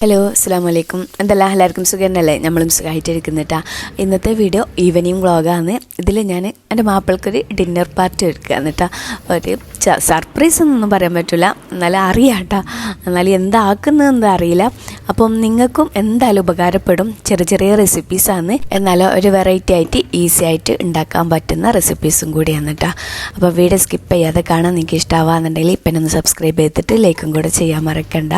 Hello അസ്സാം വലൈക്കും എന്തെല്ലാം? എല്ലാവർക്കും സുഖന്നല്ലേ? നമ്മളും സുഖമായിട്ടിരിക്കുന്നു കേട്ടോ ഇന്നത്തെ വീഡിയോ ഈവനിങ് വ്ളോഗാണ് ഇതിൽ ഞാൻ എന്റെ മാപ്പിൾക്കൊരു ഡിന്നർ പാർട്ടി എടുക്കുക കേട്ടോ ഒരു സർപ്രൈസ് എന്നൊന്നും പറയാൻ പറ്റില്ല എന്നാലും അറിയാം കേട്ടോ എന്നാലും എന്താക്കുന്നതെന്ന് അറിയില്ല. അപ്പം നിങ്ങൾക്കും എന്തായാലും ഉപകാരപ്പെടും. ചെറിയ ചെറിയ റെസിപ്പീസാണ് എന്നാലും ഒരു വെറൈറ്റി ആയിട്ട് ഈസി ആയിട്ട് ഉണ്ടാക്കാൻ പറ്റുന്ന റെസിപ്പീസും കൂടിയാണ് കേട്ടോ അപ്പോൾ വീഡിയോ സ്കിപ്പ് ചെയ്യാതെ കാണാൻ നിങ്ങൾക്ക് ഇഷ്ടമാവാന്നുണ്ടെങ്കിൽ ഇപ്പം ഒന്ന് സബ്സ്ക്രൈബ് ചെയ്തിട്ട് ലൈക്കും കൂടെ ചെയ്യാൻ മറക്കണ്ട.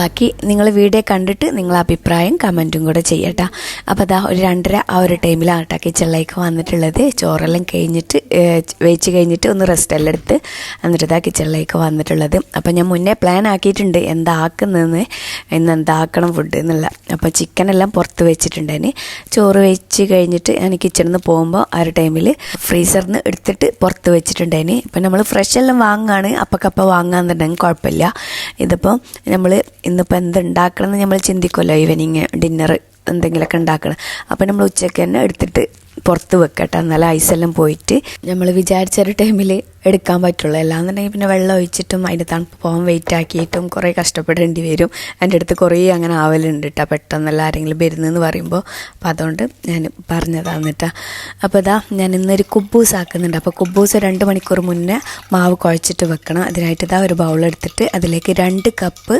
ബാക്കി നിങ്ങൾ വീഡിയോ കണ്ടിട്ട് നിങ്ങൾ അഭിപ്രായം കമന്റും കൂടെ ചെയ്യട്ടോ. അപ്പോൾ അതാ ഒരു രണ്ടര ആ ഒരു ടൈമിൽ കേട്ടോ കിച്ചണിലേക്ക് വന്നിട്ടുള്ളത്. ചോറെല്ലാം കഴിഞ്ഞിട്ട് വെച്ച് കഴിഞ്ഞിട്ട് ഒന്ന് റെസ്റ്റ് എല്ലാം എടുത്ത് എന്നിട്ട് ഇതാ കിച്ചണിലേക്ക് വന്നിട്ടുള്ളത്. അപ്പോൾ ഞാൻ മുന്നേ പ്ലാൻ ആക്കിയിട്ടുണ്ട് എന്താക്കുന്നതെന്ന് ഇന്ന് എന്താക്കണം ഫുഡ് എന്നുള്ള. അപ്പോൾ ചിക്കനെല്ലാം പുറത്ത് വെച്ചിട്ടുണ്ടേന് ചോറ് വെച്ച് കഴിഞ്ഞിട്ട് ഞാൻ കിച്ചണിൽ നിന്ന് പോകുമ്പോൾ ആ ഒരു ടൈമിൽ ഫ്രീസറിൽ നിന്ന് എടുത്തിട്ട് പുറത്ത് വെച്ചിട്ടുണ്ടേന് ഇപ്പം നമ്മൾ ഫ്രഷ് എല്ലാം വാങ്ങുകയാണ് അപ്പക്കപ്പ വാങ്ങാന്നുണ്ടെങ്കിൽ കുഴപ്പമില്ല. ഇതിപ്പോൾ നമ്മൾ ഇന്നിപ്പോൾ എന്തുണ്ടാക്കണം എന്ന് നമ്മൾ ചിന്തിക്കുമല്ലോ ഈവനിങ് ഡിന്നർ എന്തെങ്കിലുമൊക്കെ ഉണ്ടാക്കണം. അപ്പോൾ നമ്മൾ ഉച്ചയ്ക്ക് തന്നെ എടുത്തിട്ട് പുറത്ത് വെക്കട്ടെ. എന്നാലും ഐസെല്ലാം പോയിട്ട് നമ്മൾ വിചാരിച്ച ഒരു ടൈമിൽ എടുക്കാൻ പറ്റുള്ളൂ. അല്ലാന്നുണ്ടെങ്കിൽ പിന്നെ വെള്ളം ഒഴിച്ചിട്ടും അതിന്റെ തണുപ്പ് പോകാൻ വെയിറ്റ് ആക്കിയിട്ടും കുറേ കഷ്ടപ്പെടേണ്ടി വരും. എന്റെ അടുത്ത് കുറേ അങ്ങനെ ആവലുണ്ട് കേട്ടോ പെട്ടെന്നല്ല ആരെങ്കിലും വരുന്നതെന്ന് പറയുമ്പോൾ അപ്പോൾ അതുകൊണ്ട് ഞാൻ പറഞ്ഞതാണ് കേട്ടോ അപ്പോൾ ഇതാ ഞാൻ ഇന്നൊരു കുബൂസ് ആക്കുന്നുണ്ട്. അപ്പോൾ കുബൂസ് രണ്ട് മണിക്കൂർ മുന്നേ മാവ് കുഴച്ചിട്ട് വെക്കണം. അതിനായിട്ട് ഇതാ ഒരു ബൗൾ എടുത്തിട്ട് അതിലേക്ക് രണ്ട് കപ്പ്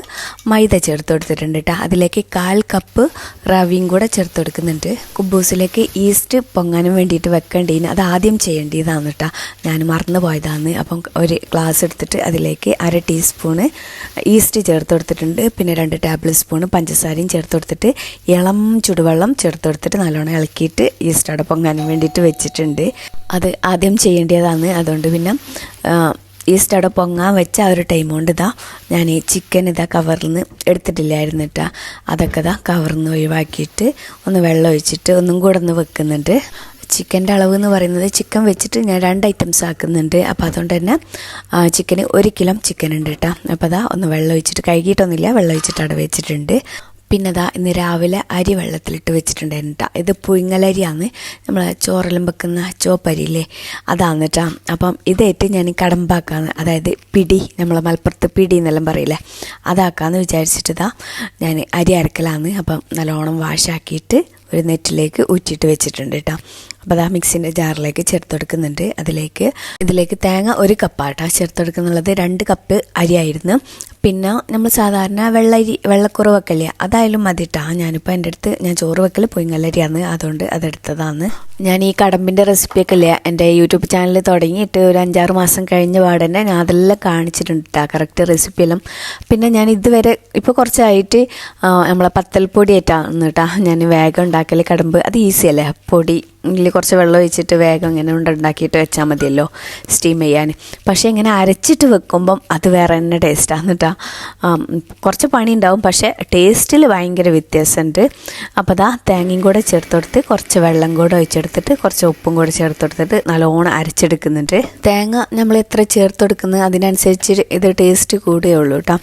മൈദ ചേർത്ത് കൊടുത്തിട്ടുണ്ട് കേട്ടോ അതിലേക്ക് കാൽ കപ്പ് റവിയും കൂടെ ചേർത്ത് കൊടുക്കുന്നുണ്ട്. കുബൂസിലേക്ക് ഈസ്റ്റ് പൊങ്ങാനും വേണ്ടിയിട്ട് വെക്കേണ്ടതിന് അത് ആദ്യം ചെയ്യേണ്ടതാണ് കേട്ടോ ഞാൻ മറന്നു പോയതാണ് അപ്പം ഒരു ഗ്ലാസ് എടുത്തിട്ട് അതിലേക്ക് അര ടീസ്പൂണ് ഈസ്റ്റ് ചേർത്ത് കൊടുത്തിട്ടുണ്ട്. പിന്നെ രണ്ട് ടേബിൾ സ്പൂണ് പഞ്ചസാരയും ചേർത്ത് കൊടുത്തിട്ട് ഇളം ചുടുവെള്ളം ചേർത്ത് കൊടുത്തിട്ട് നല്ലോണം ഇളക്കിയിട്ട് ഈസ്റ്റ് അവിടെ പൊങ്ങാനും വേണ്ടിയിട്ട് വെച്ചിട്ടുണ്ട്. അത് ആദ്യം ചെയ്യേണ്ടതാണ്. അതുകൊണ്ട് പിന്നെ ഈസ്റ്റ് അവിടെ പൊങ്ങാൻ വെച്ച ഒരു ടൈം കൊണ്ട് ഇതാ ഞാൻ ഈ ചിക്കൻ ഇതാ കവറിൽ നിന്ന് എടുത്തിട്ടില്ലായിരുന്നു കേട്ടോ അതൊക്കെ ഇതാ കവറിൽ നിന്ന് ഒഴിവാക്കിയിട്ട് ഒന്ന് വെള്ളം ഒഴിച്ചിട്ട് ഒന്നും കൂടെ ഒന്ന് വെക്കുന്നുണ്ട്. ചിക്കന്റെ അളവ് എന്ന് പറയുന്നത് ചിക്കൻ വെച്ചിട്ട് ഞാൻ രണ്ട് ഐറ്റംസ് ആക്കുന്നുണ്ട്. അപ്പോൾ അതുകൊണ്ട് തന്നെ ചിക്കന് ഒരു കിലോ ചിക്കൻ ഉണ്ട് കേട്ടോ. അപ്പോൾ അതാ ഒന്ന് വെള്ളം ഒഴിച്ചിട്ട് കഴുകിയിട്ടൊന്നുമില്ല വെള്ളം ഒഴിച്ചിട്ട് അവിടെ വെച്ചിട്ടുണ്ട്. പിന്നെ അതാ ഇന്ന് രാവിലെ അരി വെള്ളത്തിലിട്ട് വെച്ചിട്ടുണ്ടായിരുന്നു കേട്ടോ. ഇത് പുഴുങ്ങലരിയാണ്. നമ്മൾ ചോറെല്ലാം വെക്കുന്ന ചോപ്പരിയില്ലേ അതാണ് കേട്ടോ. അപ്പം ഇതേറ്റ് ഞാൻ കടമ്പാക്കാന്ന് അതായത് പിടി നമ്മൾ മലപ്പുറത്ത് പിടി എന്നെല്ലാം പറയില്ലേ? അതാക്കാന്ന് വിചാരിച്ചിട്ട് ഞാൻ അരി അരക്കലാന്ന് അപ്പം നല്ലോണം വാഷാക്കിയിട്ട് ഒരു നെറ്റിലേക്ക് ഊറ്റിയിട്ട് വെച്ചിട്ടുണ്ട് കേട്ടോ. അപ്പോൾ അതാ മിക്സിന്റെ ജാറിലേക്ക് ചേർത്തെടുക്കുന്നുണ്ട്. അതിലേക്ക് ഇതിലേക്ക് തേങ്ങ ഒരു കപ്പാട്ടാ ചേർത്തെടുക്കുന്നുള്ളത്. രണ്ട് കപ്പ് അരിയായിരുന്നു. പിന്നെ നമ്മൾ സാധാരണ വെള്ളരി വെള്ളക്കുറവൊക്കെ വെക്കല്ലേ അതായാലും മതി കേട്ടോ ഞാനിപ്പോൾ എന്റെ അടുത്ത് ഞാൻ ചോറ് വെക്കൽ പൊയ്ങ്ങലരിയാണ് അതുകൊണ്ട് അതെടുത്തതാണ്. ഞാൻ ഈ കടമ്പിന്റെ റെസിപ്പിയൊക്കെ ഇല്ലേ എന്റെ യൂട്യൂബ് ചാനൽ തുടങ്ങിയിട്ട് ഒരു അഞ്ചാറ് മാസം കഴിഞ്ഞ പാടന്നെ ഞാൻ അതെല്ലാം കാണിച്ചിട്ടുണ്ട് കേട്ടോ കറക്റ്റ് റെസിപ്പിയെല്ലാം. പിന്നെ ഞാൻ ഇതുവരെ ഇപ്പോൾ കുറച്ചായിട്ട് നമ്മളെ പത്തൽപ്പൊടി ആയിട്ടാണ് കേട്ടോ. ഞാൻ വേഗം ഉണ്ടാക്കൽ കടമ്പ്. അത് ഈസിയല്ലേ? പൊടി ഇതിൽ കുറച്ച് വെള്ളം ഒഴിച്ചിട്ട് വേഗം ഇങ്ങനെ ഉണ്ടാക്കിയിട്ട് വെച്ചാൽ മതിയല്ലോ സ്റ്റീം ചെയ്യാൻ. പക്ഷേ ഇങ്ങനെ അരച്ചിട്ട് വെക്കുമ്പം അത് വേറെ തന്നെ ടേസ്റ്റാണ് കേട്ടോ കുറച്ച് പണി ഉണ്ടാവും പക്ഷേ ടേസ്റ്റിൽ ഭയങ്കര വ്യത്യാസമുണ്ട് അപ്പോൾ അതാ തേങ്ങയും കൂടെ ചേർത്ത് കൊടുത്ത് കുറച്ച് വെള്ളം കൂടെ ഒഴിച്ചെടുത്തിട്ട് കുറച്ച് ഉപ്പും കൂടെ ചേർത്ത് കൊടുത്തിട്ട് നല്ലോണം അരച്ചെടുക്കുന്നുണ്ട്. തേങ്ങ നമ്മൾ എത്ര ചേർത്ത് കൊടുക്കുന്നത് അതിനനുസരിച്ച് ഇത് ടേസ്റ്റ് കൂടുകയുള്ളൂ കേട്ടോ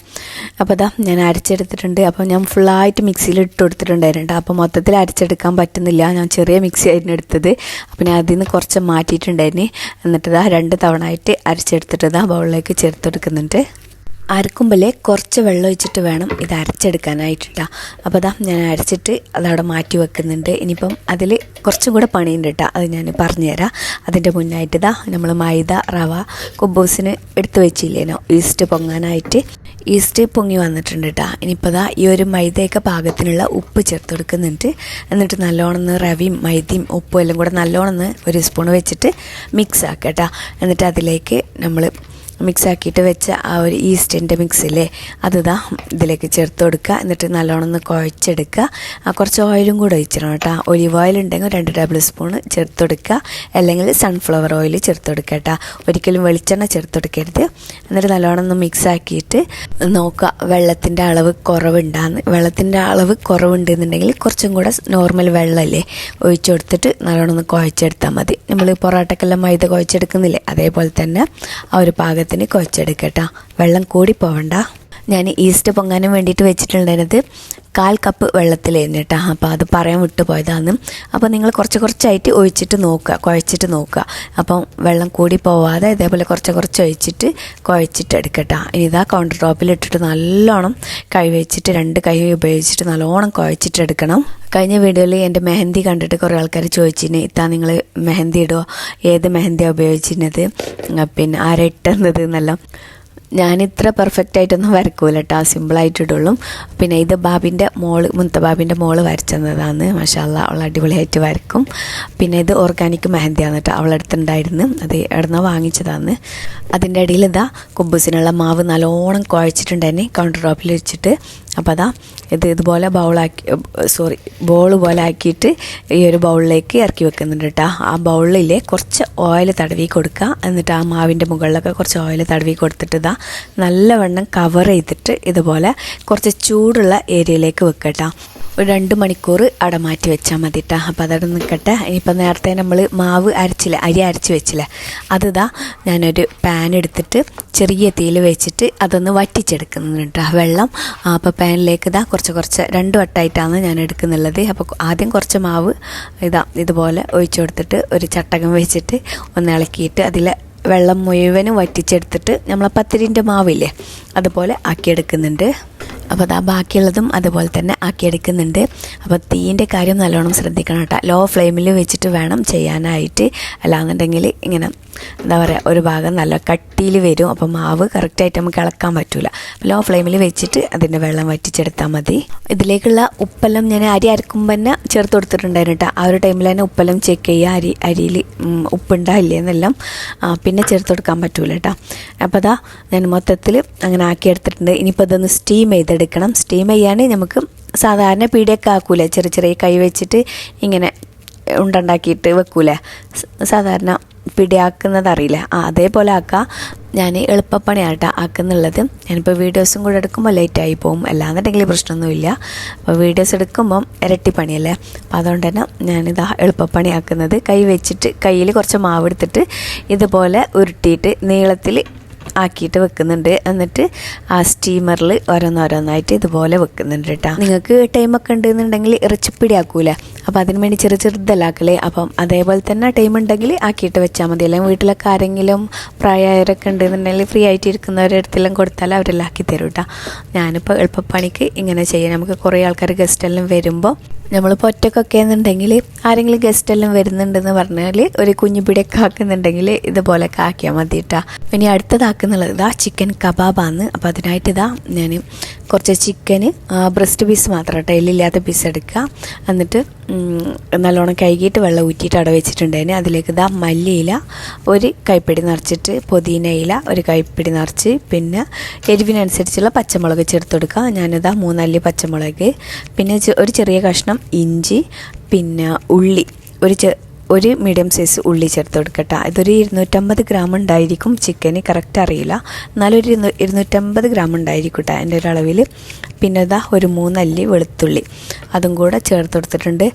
അപ്പോൾ അതാ ഞാൻ അരച്ചെടുത്തിട്ടുണ്ട്. അപ്പോൾ ഞാൻ ഫുള്ളായിട്ട് മിക്സിയിൽ ഇട്ട് കൊടുത്തിട്ടുണ്ടായിരുന്നു അപ്പോൾ മൊത്തത്തിൽ അരച്ചെടുക്കാൻ പറ്റുന്നില്ല. ഞാൻ ചെറിയ മിക്സി എടുത്തത്. അപ്പോൾ ഞാൻ അതിൽ നിന്ന് കുറച്ച് മാറ്റിയിട്ടുണ്ടായിരുന്നു എന്നിട്ട് ആ രണ്ട് തവണ ആയിട്ട് അരച്ചെടുത്തിട്ട് ആ ബൗളിലേക്ക് ചേർത്ത് കൊടുക്കുന്നുണ്ട് അരക്കുമ്പോഴേ കുറച്ച് വെള്ളം ഒഴിച്ചിട്ട് വേണം ഇത് അരച്ചെടുക്കാനായിട്ടാ. അപ്പോൾ അതാ ഞാൻ അരച്ചിട്ട് അതവിടെ മാറ്റി വെക്കുന്നുണ്ട്. ഇനിയിപ്പം അതിൽ കുറച്ചും കൂടെ പണിയുണ്ട് കേട്ടോ. അത് ഞാൻ പറഞ്ഞുതരാം. അതിന്റെ മുന്നായിട്ട് ഇതാ നമ്മൾ മൈദ റവ കുബൂസിന് എടുത്ത് വെച്ചില്ലേനോ? ഈസ്റ്റ് പൊങ്ങാനായിട്ട്. ഈസ്റ്റ് പൊങ്ങി വന്നിട്ടുണ്ട് കേട്ടോ ഇനിയിപ്പോൾ ദാ ഈ ഒരു മൈദയൊക്കെ പാകത്തിനുള്ള ഉപ്പ് ചേർത്ത് കൊടുക്കുന്നുണ്ട്. എന്നിട്ട് നല്ലോണം റവിയും മൈദയും ഉപ്പും എല്ലാം കൂടെ നല്ലോണം ഒരു സ്പൂൺ വെച്ചിട്ട് മിക്സ് ആക്കുക കേട്ടോ എന്നിട്ട് അതിലേക്ക് നമ്മൾ മിക്സ് ആക്കിയിട്ട് വെച്ച ആ ഒരു ഈസ്റ്റിന്റെ മിക്സില്ലേ അത് ഇതാ ഇതിലേക്ക് ചേർത്ത് കൊടുക്കുക. എന്നിട്ട് നല്ലോണം ഒന്ന് കുഴച്ചെടുക്കുക. ആ കുറച്ച് ഓയിലും കൂടെ ഒഴിച്ചിടണം കേട്ടോ. ഒലിവ് ഓയിൽ ഉണ്ടെങ്കിൽ രണ്ട് ടേബിൾ സ്പൂൺ ചേർത്ത് കൊടുക്കുക. അല്ലെങ്കിൽ സൺഫ്ലവർ ഓയിൽ ചേർത്ത് കൊടുക്കുക കേട്ടോ. ഒരിക്കലും വെളിച്ചെണ്ണ ചേർത്ത് കൊടുക്കരുത്. എന്നിട്ട് നല്ലോണം ഒന്ന് മിക്സാക്കിയിട്ട് നോക്കുക. വെള്ളത്തിന്റെ അളവ് കുറവുണ്ടാന്ന്. വെള്ളത്തിന്റെ അളവ് കുറവുണ്ടെന്നുണ്ടെങ്കിൽ കുറച്ചും കൂടെ നോർമൽ വെള്ളമല്ലേ ഒഴിച്ചു കൊടുത്തിട്ട് നല്ലോണം ഒന്ന് കുഴച്ചെടുത്താൽ മതി. നമ്മൾ പൊറോട്ടക്കെല്ലാം മൈദ കുഴച്ചെടുക്കുന്നില്ലേ? അതേപോലെ തന്നെ ആ ഒരു പാകത്തിന് പാകത്തിന് കുഴച്ചെടുക്കട്ടോ. വെള്ളം കൂടി പോവണ്ട. ഞാൻ ഈസ്റ്റ് പൊങ്ങാനും വേണ്ടിയിട്ട് വെച്ചിട്ടുണ്ടായിരുന്നത് കാൽ കപ്പ് വെള്ളത്തിലായിരുന്നു കേട്ടോ. അപ്പോൾ അത് പറയാൻ വിട്ടുപോയതാണ്. അപ്പോൾ നിങ്ങൾ കുറച്ച് കുറച്ചായിട്ട് ഒഴിച്ചിട്ട് നോക്കുക കുഴച്ചിട്ട് നോക്കുക. അപ്പം വെള്ളം കൂടി പോവാതെ ഇതേപോലെ കുറച്ച് കുറച്ച് ഒഴിച്ചിട്ട് കുഴച്ചിട്ട് എടുക്കട്ടോ ഇനി ഇതാ കൗണ്ടർ ടോപ്പിൽ ഇട്ടിട്ട് നല്ലോണം കൈ വെച്ചിട്ട് രണ്ട് കൈ ഉപയോഗിച്ചിട്ട് നല്ലോണം കുഴച്ചിട്ട് എടുക്കണം. കഴിഞ്ഞ വീഡിയോയിൽ എന്റെ മെഹന്തി കണ്ടിട്ട് കുറേ ആൾക്കാർ ചോദിച്ചിന് ഇത്താ നിങ്ങൾ മെഹന്തി ഇടുമോ ഏത് മെഹന്തിയാണ് ഉപയോഗിച്ചിരുന്നത്? പിന്നെ ആരാ ഇട്ടുന്നത് എന്നെല്ലാം. ഞാൻ ഇത്ര പെർഫെക്റ്റ് ആയിട്ടൊന്നും വരക്കൂല കേട്ടോ സിമ്പിളായിട്ടിടുള്ളൂ പിന്നെ ഇത് ബാബിന്റെ മോൾ മുത്ത ബാബിന്റെ മോൾ വരച്ചതാണ് മഷാല്ല അവൾ അടിപൊളിയായിട്ട് വരക്കും. പിന്നെ ഇത് ഓർഗാനിക് മെഹന്തിയാണ് കേട്ടോ അവളടുത്തുണ്ടായിരുന്നു അത് എവിടുന്ന വാങ്ങിച്ചതാണ്. അതിന്റെ ഇടയിൽ ഇതാ കുബൂസിനുള്ള മാവ് നല്ലോണം കുഴച്ചിട്ടുണ്ടായിരുന്നു കൗണ്ടർ ടോപ്പിൽ വെച്ചിട്ട് അപ്പോൾ അതാ ഇത് ഇതുപോലെ ബൗളാക്കി സോറി ബോൾ പോലെ ആക്കിയിട്ട് ഈ ഒരു ബൗളിലേക്ക് ഇറക്കി വെക്കുന്നുണ്ട് കേട്ടോ ആ ബൗളിൽ കുറച്ച് ഓയിൽ തടവി കൊടുക്കുക എന്നിട്ട് ആ മാവിന്റെ മുകളിലൊക്കെ കുറച്ച് ഓയിൽ തടവി കൊടുത്തിട്ട് ഇതാ നല്ലവണ്ണം കവർ ചെയ്തിട്ട് ഇതുപോലെ കുറച്ച് ചൂടുള്ള ഏരിയയിലേക്ക് വെക്കട്ടോ ഒരു രണ്ട് മണിക്കൂർ അവിടെ മാറ്റി വെച്ചാൽ മതി കേട്ടോ അപ്പോൾ അതവിടെ നിൽക്കട്ടെ ഇനിയിപ്പോൾ നേരത്തെ നമ്മൾ മാവ് അരച്ചില്ല അരി അരച്ച് വെച്ചില്ല. അതിതാ ഞാനൊരു പാൻ എടുത്തിട്ട് ചെറിയ തീയിൽ വെച്ചിട്ട് അതൊന്ന് വറ്റിച്ചെടുക്കുന്നുണ്ട്. കേട്ടോ വെള്ളം അപ്പോൾ പാനിലേക്ക് ഇതാ കുറച്ച് കുറച്ച് രണ്ട് വട്ടായിട്ടാണ് ഞാൻ എടുക്കുന്നുള്ളത്. അപ്പോൾ ആദ്യം കുറച്ച് മാവ് ഇതാ ഇതുപോലെ ഒഴിച്ചു കൊടുത്തിട്ട് ഒരു ചട്ടകം വെച്ചിട്ട് ഒന്ന് ഇളക്കിയിട്ട് അതിൽ വെള്ളം മുഴുവനും വറ്റിച്ചെടുത്തിട്ട് നമ്മളെ പത്തിരിന്റെ മാവില്ലേ അതുപോലെ ആക്കിയെടുക്കുന്നുണ്ട്. അപ്പോൾ അതാ ബാക്കിയുള്ളതും അതുപോലെ തന്നെ ആക്കിയെടുക്കുന്നുണ്ട്. അപ്പോൾ തീയിന്റെ കാര്യം നല്ലോണം ശ്രദ്ധിക്കണം കേട്ടോ. ലോ ഫ്ലെയിമിൽ വെച്ചിട്ട് വേണം ചെയ്യാനായിട്ട്. അല്ലാന്നുണ്ടെങ്കിൽ ഇങ്ങനെ എന്താ പറയുക ഒരു ഭാഗം നല്ല കട്ടിയിൽ വരും. അപ്പോൾ മാവ് കറക്റ്റായിട്ട് നമുക്ക് ഇളക്കാൻ പറ്റില്ല അപ്പോൾ ലോ ഫ്ലെയിമിൽ വെച്ചിട്ട് അതിന്റെ വെള്ളം വറ്റിച്ചെടുത്താൽ മതി. ഇതിലേക്കുള്ള ഉപ്പെല്ലാം ഞാൻ അരി അരക്കുമ്പോൾ തന്നെ ചേർത്ത് കൊടുത്തിട്ടുണ്ടായിരുന്നു കേട്ടോ. ആ ഒരു ടൈമിൽ തന്നെ ഉപ്പെല്ലാം ചെക്ക് ചെയ്യുക അരി അരിയിൽ ഉപ്പുണ്ടായില്ലേ എന്നെല്ലാം പിന്നെ ചേർത്ത് കൊടുക്കാൻ പറ്റില്ല കേട്ടോ. അപ്പോൾ അതാ ഞാൻ മൊത്തത്തിൽ അങ്ങനെ ആക്കി ആക്കിയെടുത്തിട്ടുണ്ട്. ഇനിയിപ്പോൾ ഇതൊന്ന് സ്റ്റീം ചെയ്തെടുക്കണം സ്റ്റീം ചെയ്യാൻ നമുക്ക് സാധാരണ പീടിയൊക്കെ ആക്കൂലേ ചെറിയ ചെറിയ കൈ വെച്ചിട്ട് ഇങ്ങനെ ഉണ്ടാക്കിയിട്ട് വെക്കൂലേ? സാധാരണ പിടിയാക്കുന്നത് അറിയില്ല. ആ അതേപോലെ ആക്കാം. ഞാൻ എളുപ്പപ്പണിയാട്ട ആക്കുന്നുള്ളത്. ഞാനിപ്പോൾ വീഡിയോസും കൂടെ എടുക്കുമ്പോൾ ലേറ്റായി പോകും അല്ലാന്നുണ്ടെങ്കിൽ പ്രശ്നമൊന്നുമില്ല. അപ്പോൾ വീഡിയോസ് എടുക്കുമ്പം ഇരട്ടി പണിയല്ലേ അപ്പോൾ അതുകൊണ്ട് തന്നെ ഞാനിതാ എളുപ്പപ്പണിയാക്കുന്നത്. കൈ വെച്ചിട്ട് കയ്യിൽ കുറച്ച് മാവ് എടുത്തിട്ട് ഇതുപോലെ ഉരുട്ടിയിട്ട് നീളത്തിൽ ആക്കിയിട്ട് വെക്കുന്നുണ്ട്. എന്നിട്ട് ആ സ്റ്റീമറിൽ ഓരോന്നോരോന്നായിട്ട് ഇതുപോലെ വെക്കുന്നുണ്ട് കേട്ടോ നിങ്ങൾക്ക് ടൈമൊക്കെ ഉണ്ടെന്നുണ്ടെങ്കിൽ ഇറച്ചിപ്പിടി ആക്കൂല അപ്പോൾ അതിന് വേണ്ടി ചെറു ചെറുതല്ലാക്കലേ അപ്പം അതേപോലെ തന്നെ ടൈം ഉണ്ടെങ്കിൽ ആക്കിയിട്ട് വെച്ചാൽ മതി. അല്ലെങ്കിൽ വീട്ടിലൊക്കെ ആരെങ്കിലും പ്രായമായവരൊക്കെ ഉണ്ടെന്നുണ്ടെങ്കിൽ ഫ്രീ ആയിട്ട് ഇരിക്കുന്നവരുടെ അടുത്തെല്ലാം കൊടുത്താൽ അവരെല്ലാം ആക്കി തരും കേട്ടോ ഞാനിപ്പോൾ എളുപ്പപ്പണിക്ക് ഇങ്ങനെ ചെയ്യാം. നമുക്ക് കുറേ ആൾക്കാർ ഗസ്റ്റെല്ലാം വരുമ്പോൾ നമ്മളിപ്പോൾ ഒറ്റക്കൊക്കെ എന്നുണ്ടെങ്കിൽ ആരെങ്കിലും ഗസ്റ്റ് എല്ലാം വരുന്നുണ്ടെന്ന് പറഞ്ഞാൽ ഒരു കുഞ്ഞു പിടിയൊക്കെ ആക്കുന്നുണ്ടെങ്കിൽ ഇതുപോലെയൊക്കെ ആക്കിയാൽ മതി കേട്ടോ ഇനി അടുത്തതാക്കുന്നുള്ളത് ഇതാ ചിക്കൻ കബാബാണ് അപ്പോൾ അതിനായിട്ട് ഇതാ ഞാൻ കുറച്ച് ചിക്കന് ബ്രസ്റ്റ് പീസ് മാത്രം കേട്ടോ എല്ലില്ലാത്ത പീസ് എടുക്കുക എന്നിട്ട് നല്ലോണം കഴുകിയിട്ട് വെള്ളം ഊറ്റിയിട്ട് അവിടെ വെച്ചിട്ടുണ്ടായിരുന്നു അതിലേക്ക് ഇതാ മല്ലിയില ഒരു കൈപ്പിടി നിറച്ചിട്ട് പുതിന ഇല ഒരു കൈപ്പിടി നിറച്ച് പിന്നെ എരിവിനനുസരിച്ചുള്ള പച്ചമുളക് ചേർത്ത് കൊടുക്കുക ഞാനിതാ മൂന്നല്ലി പച്ചമുളക്. പിന്നെ ഒരു ചെറിയ കഷ്ണം ഇഞ്ചി പിന്നെ ഉള്ളി. ഒരു ചെ ഒരു മീഡിയം സൈസ് ഉള്ളി ചേർത്ത് കൊടുക്കട്ടെ. ഇതൊരു ഇരുന്നൂറ്റമ്പത് ഗ്രാം ഉണ്ടായിരിക്കും. ചിക്കന് കറക്റ്റ് അറിയില്ല. എന്നാലും ഒരു ഇരുന്നൂ ഇരുന്നൂറ്റമ്പത് ഗ്രാം ഉണ്ടായിരിക്കും കേട്ടോ എന്റെ ഒരു അളവിൽ പിന്നെ ഇതാ ഒരു മൂന്നല്ലി വെളുത്തുള്ളി. അതും കൂടെ ചേർത്ത് കൊടുത്തിട്ടുണ്ട്.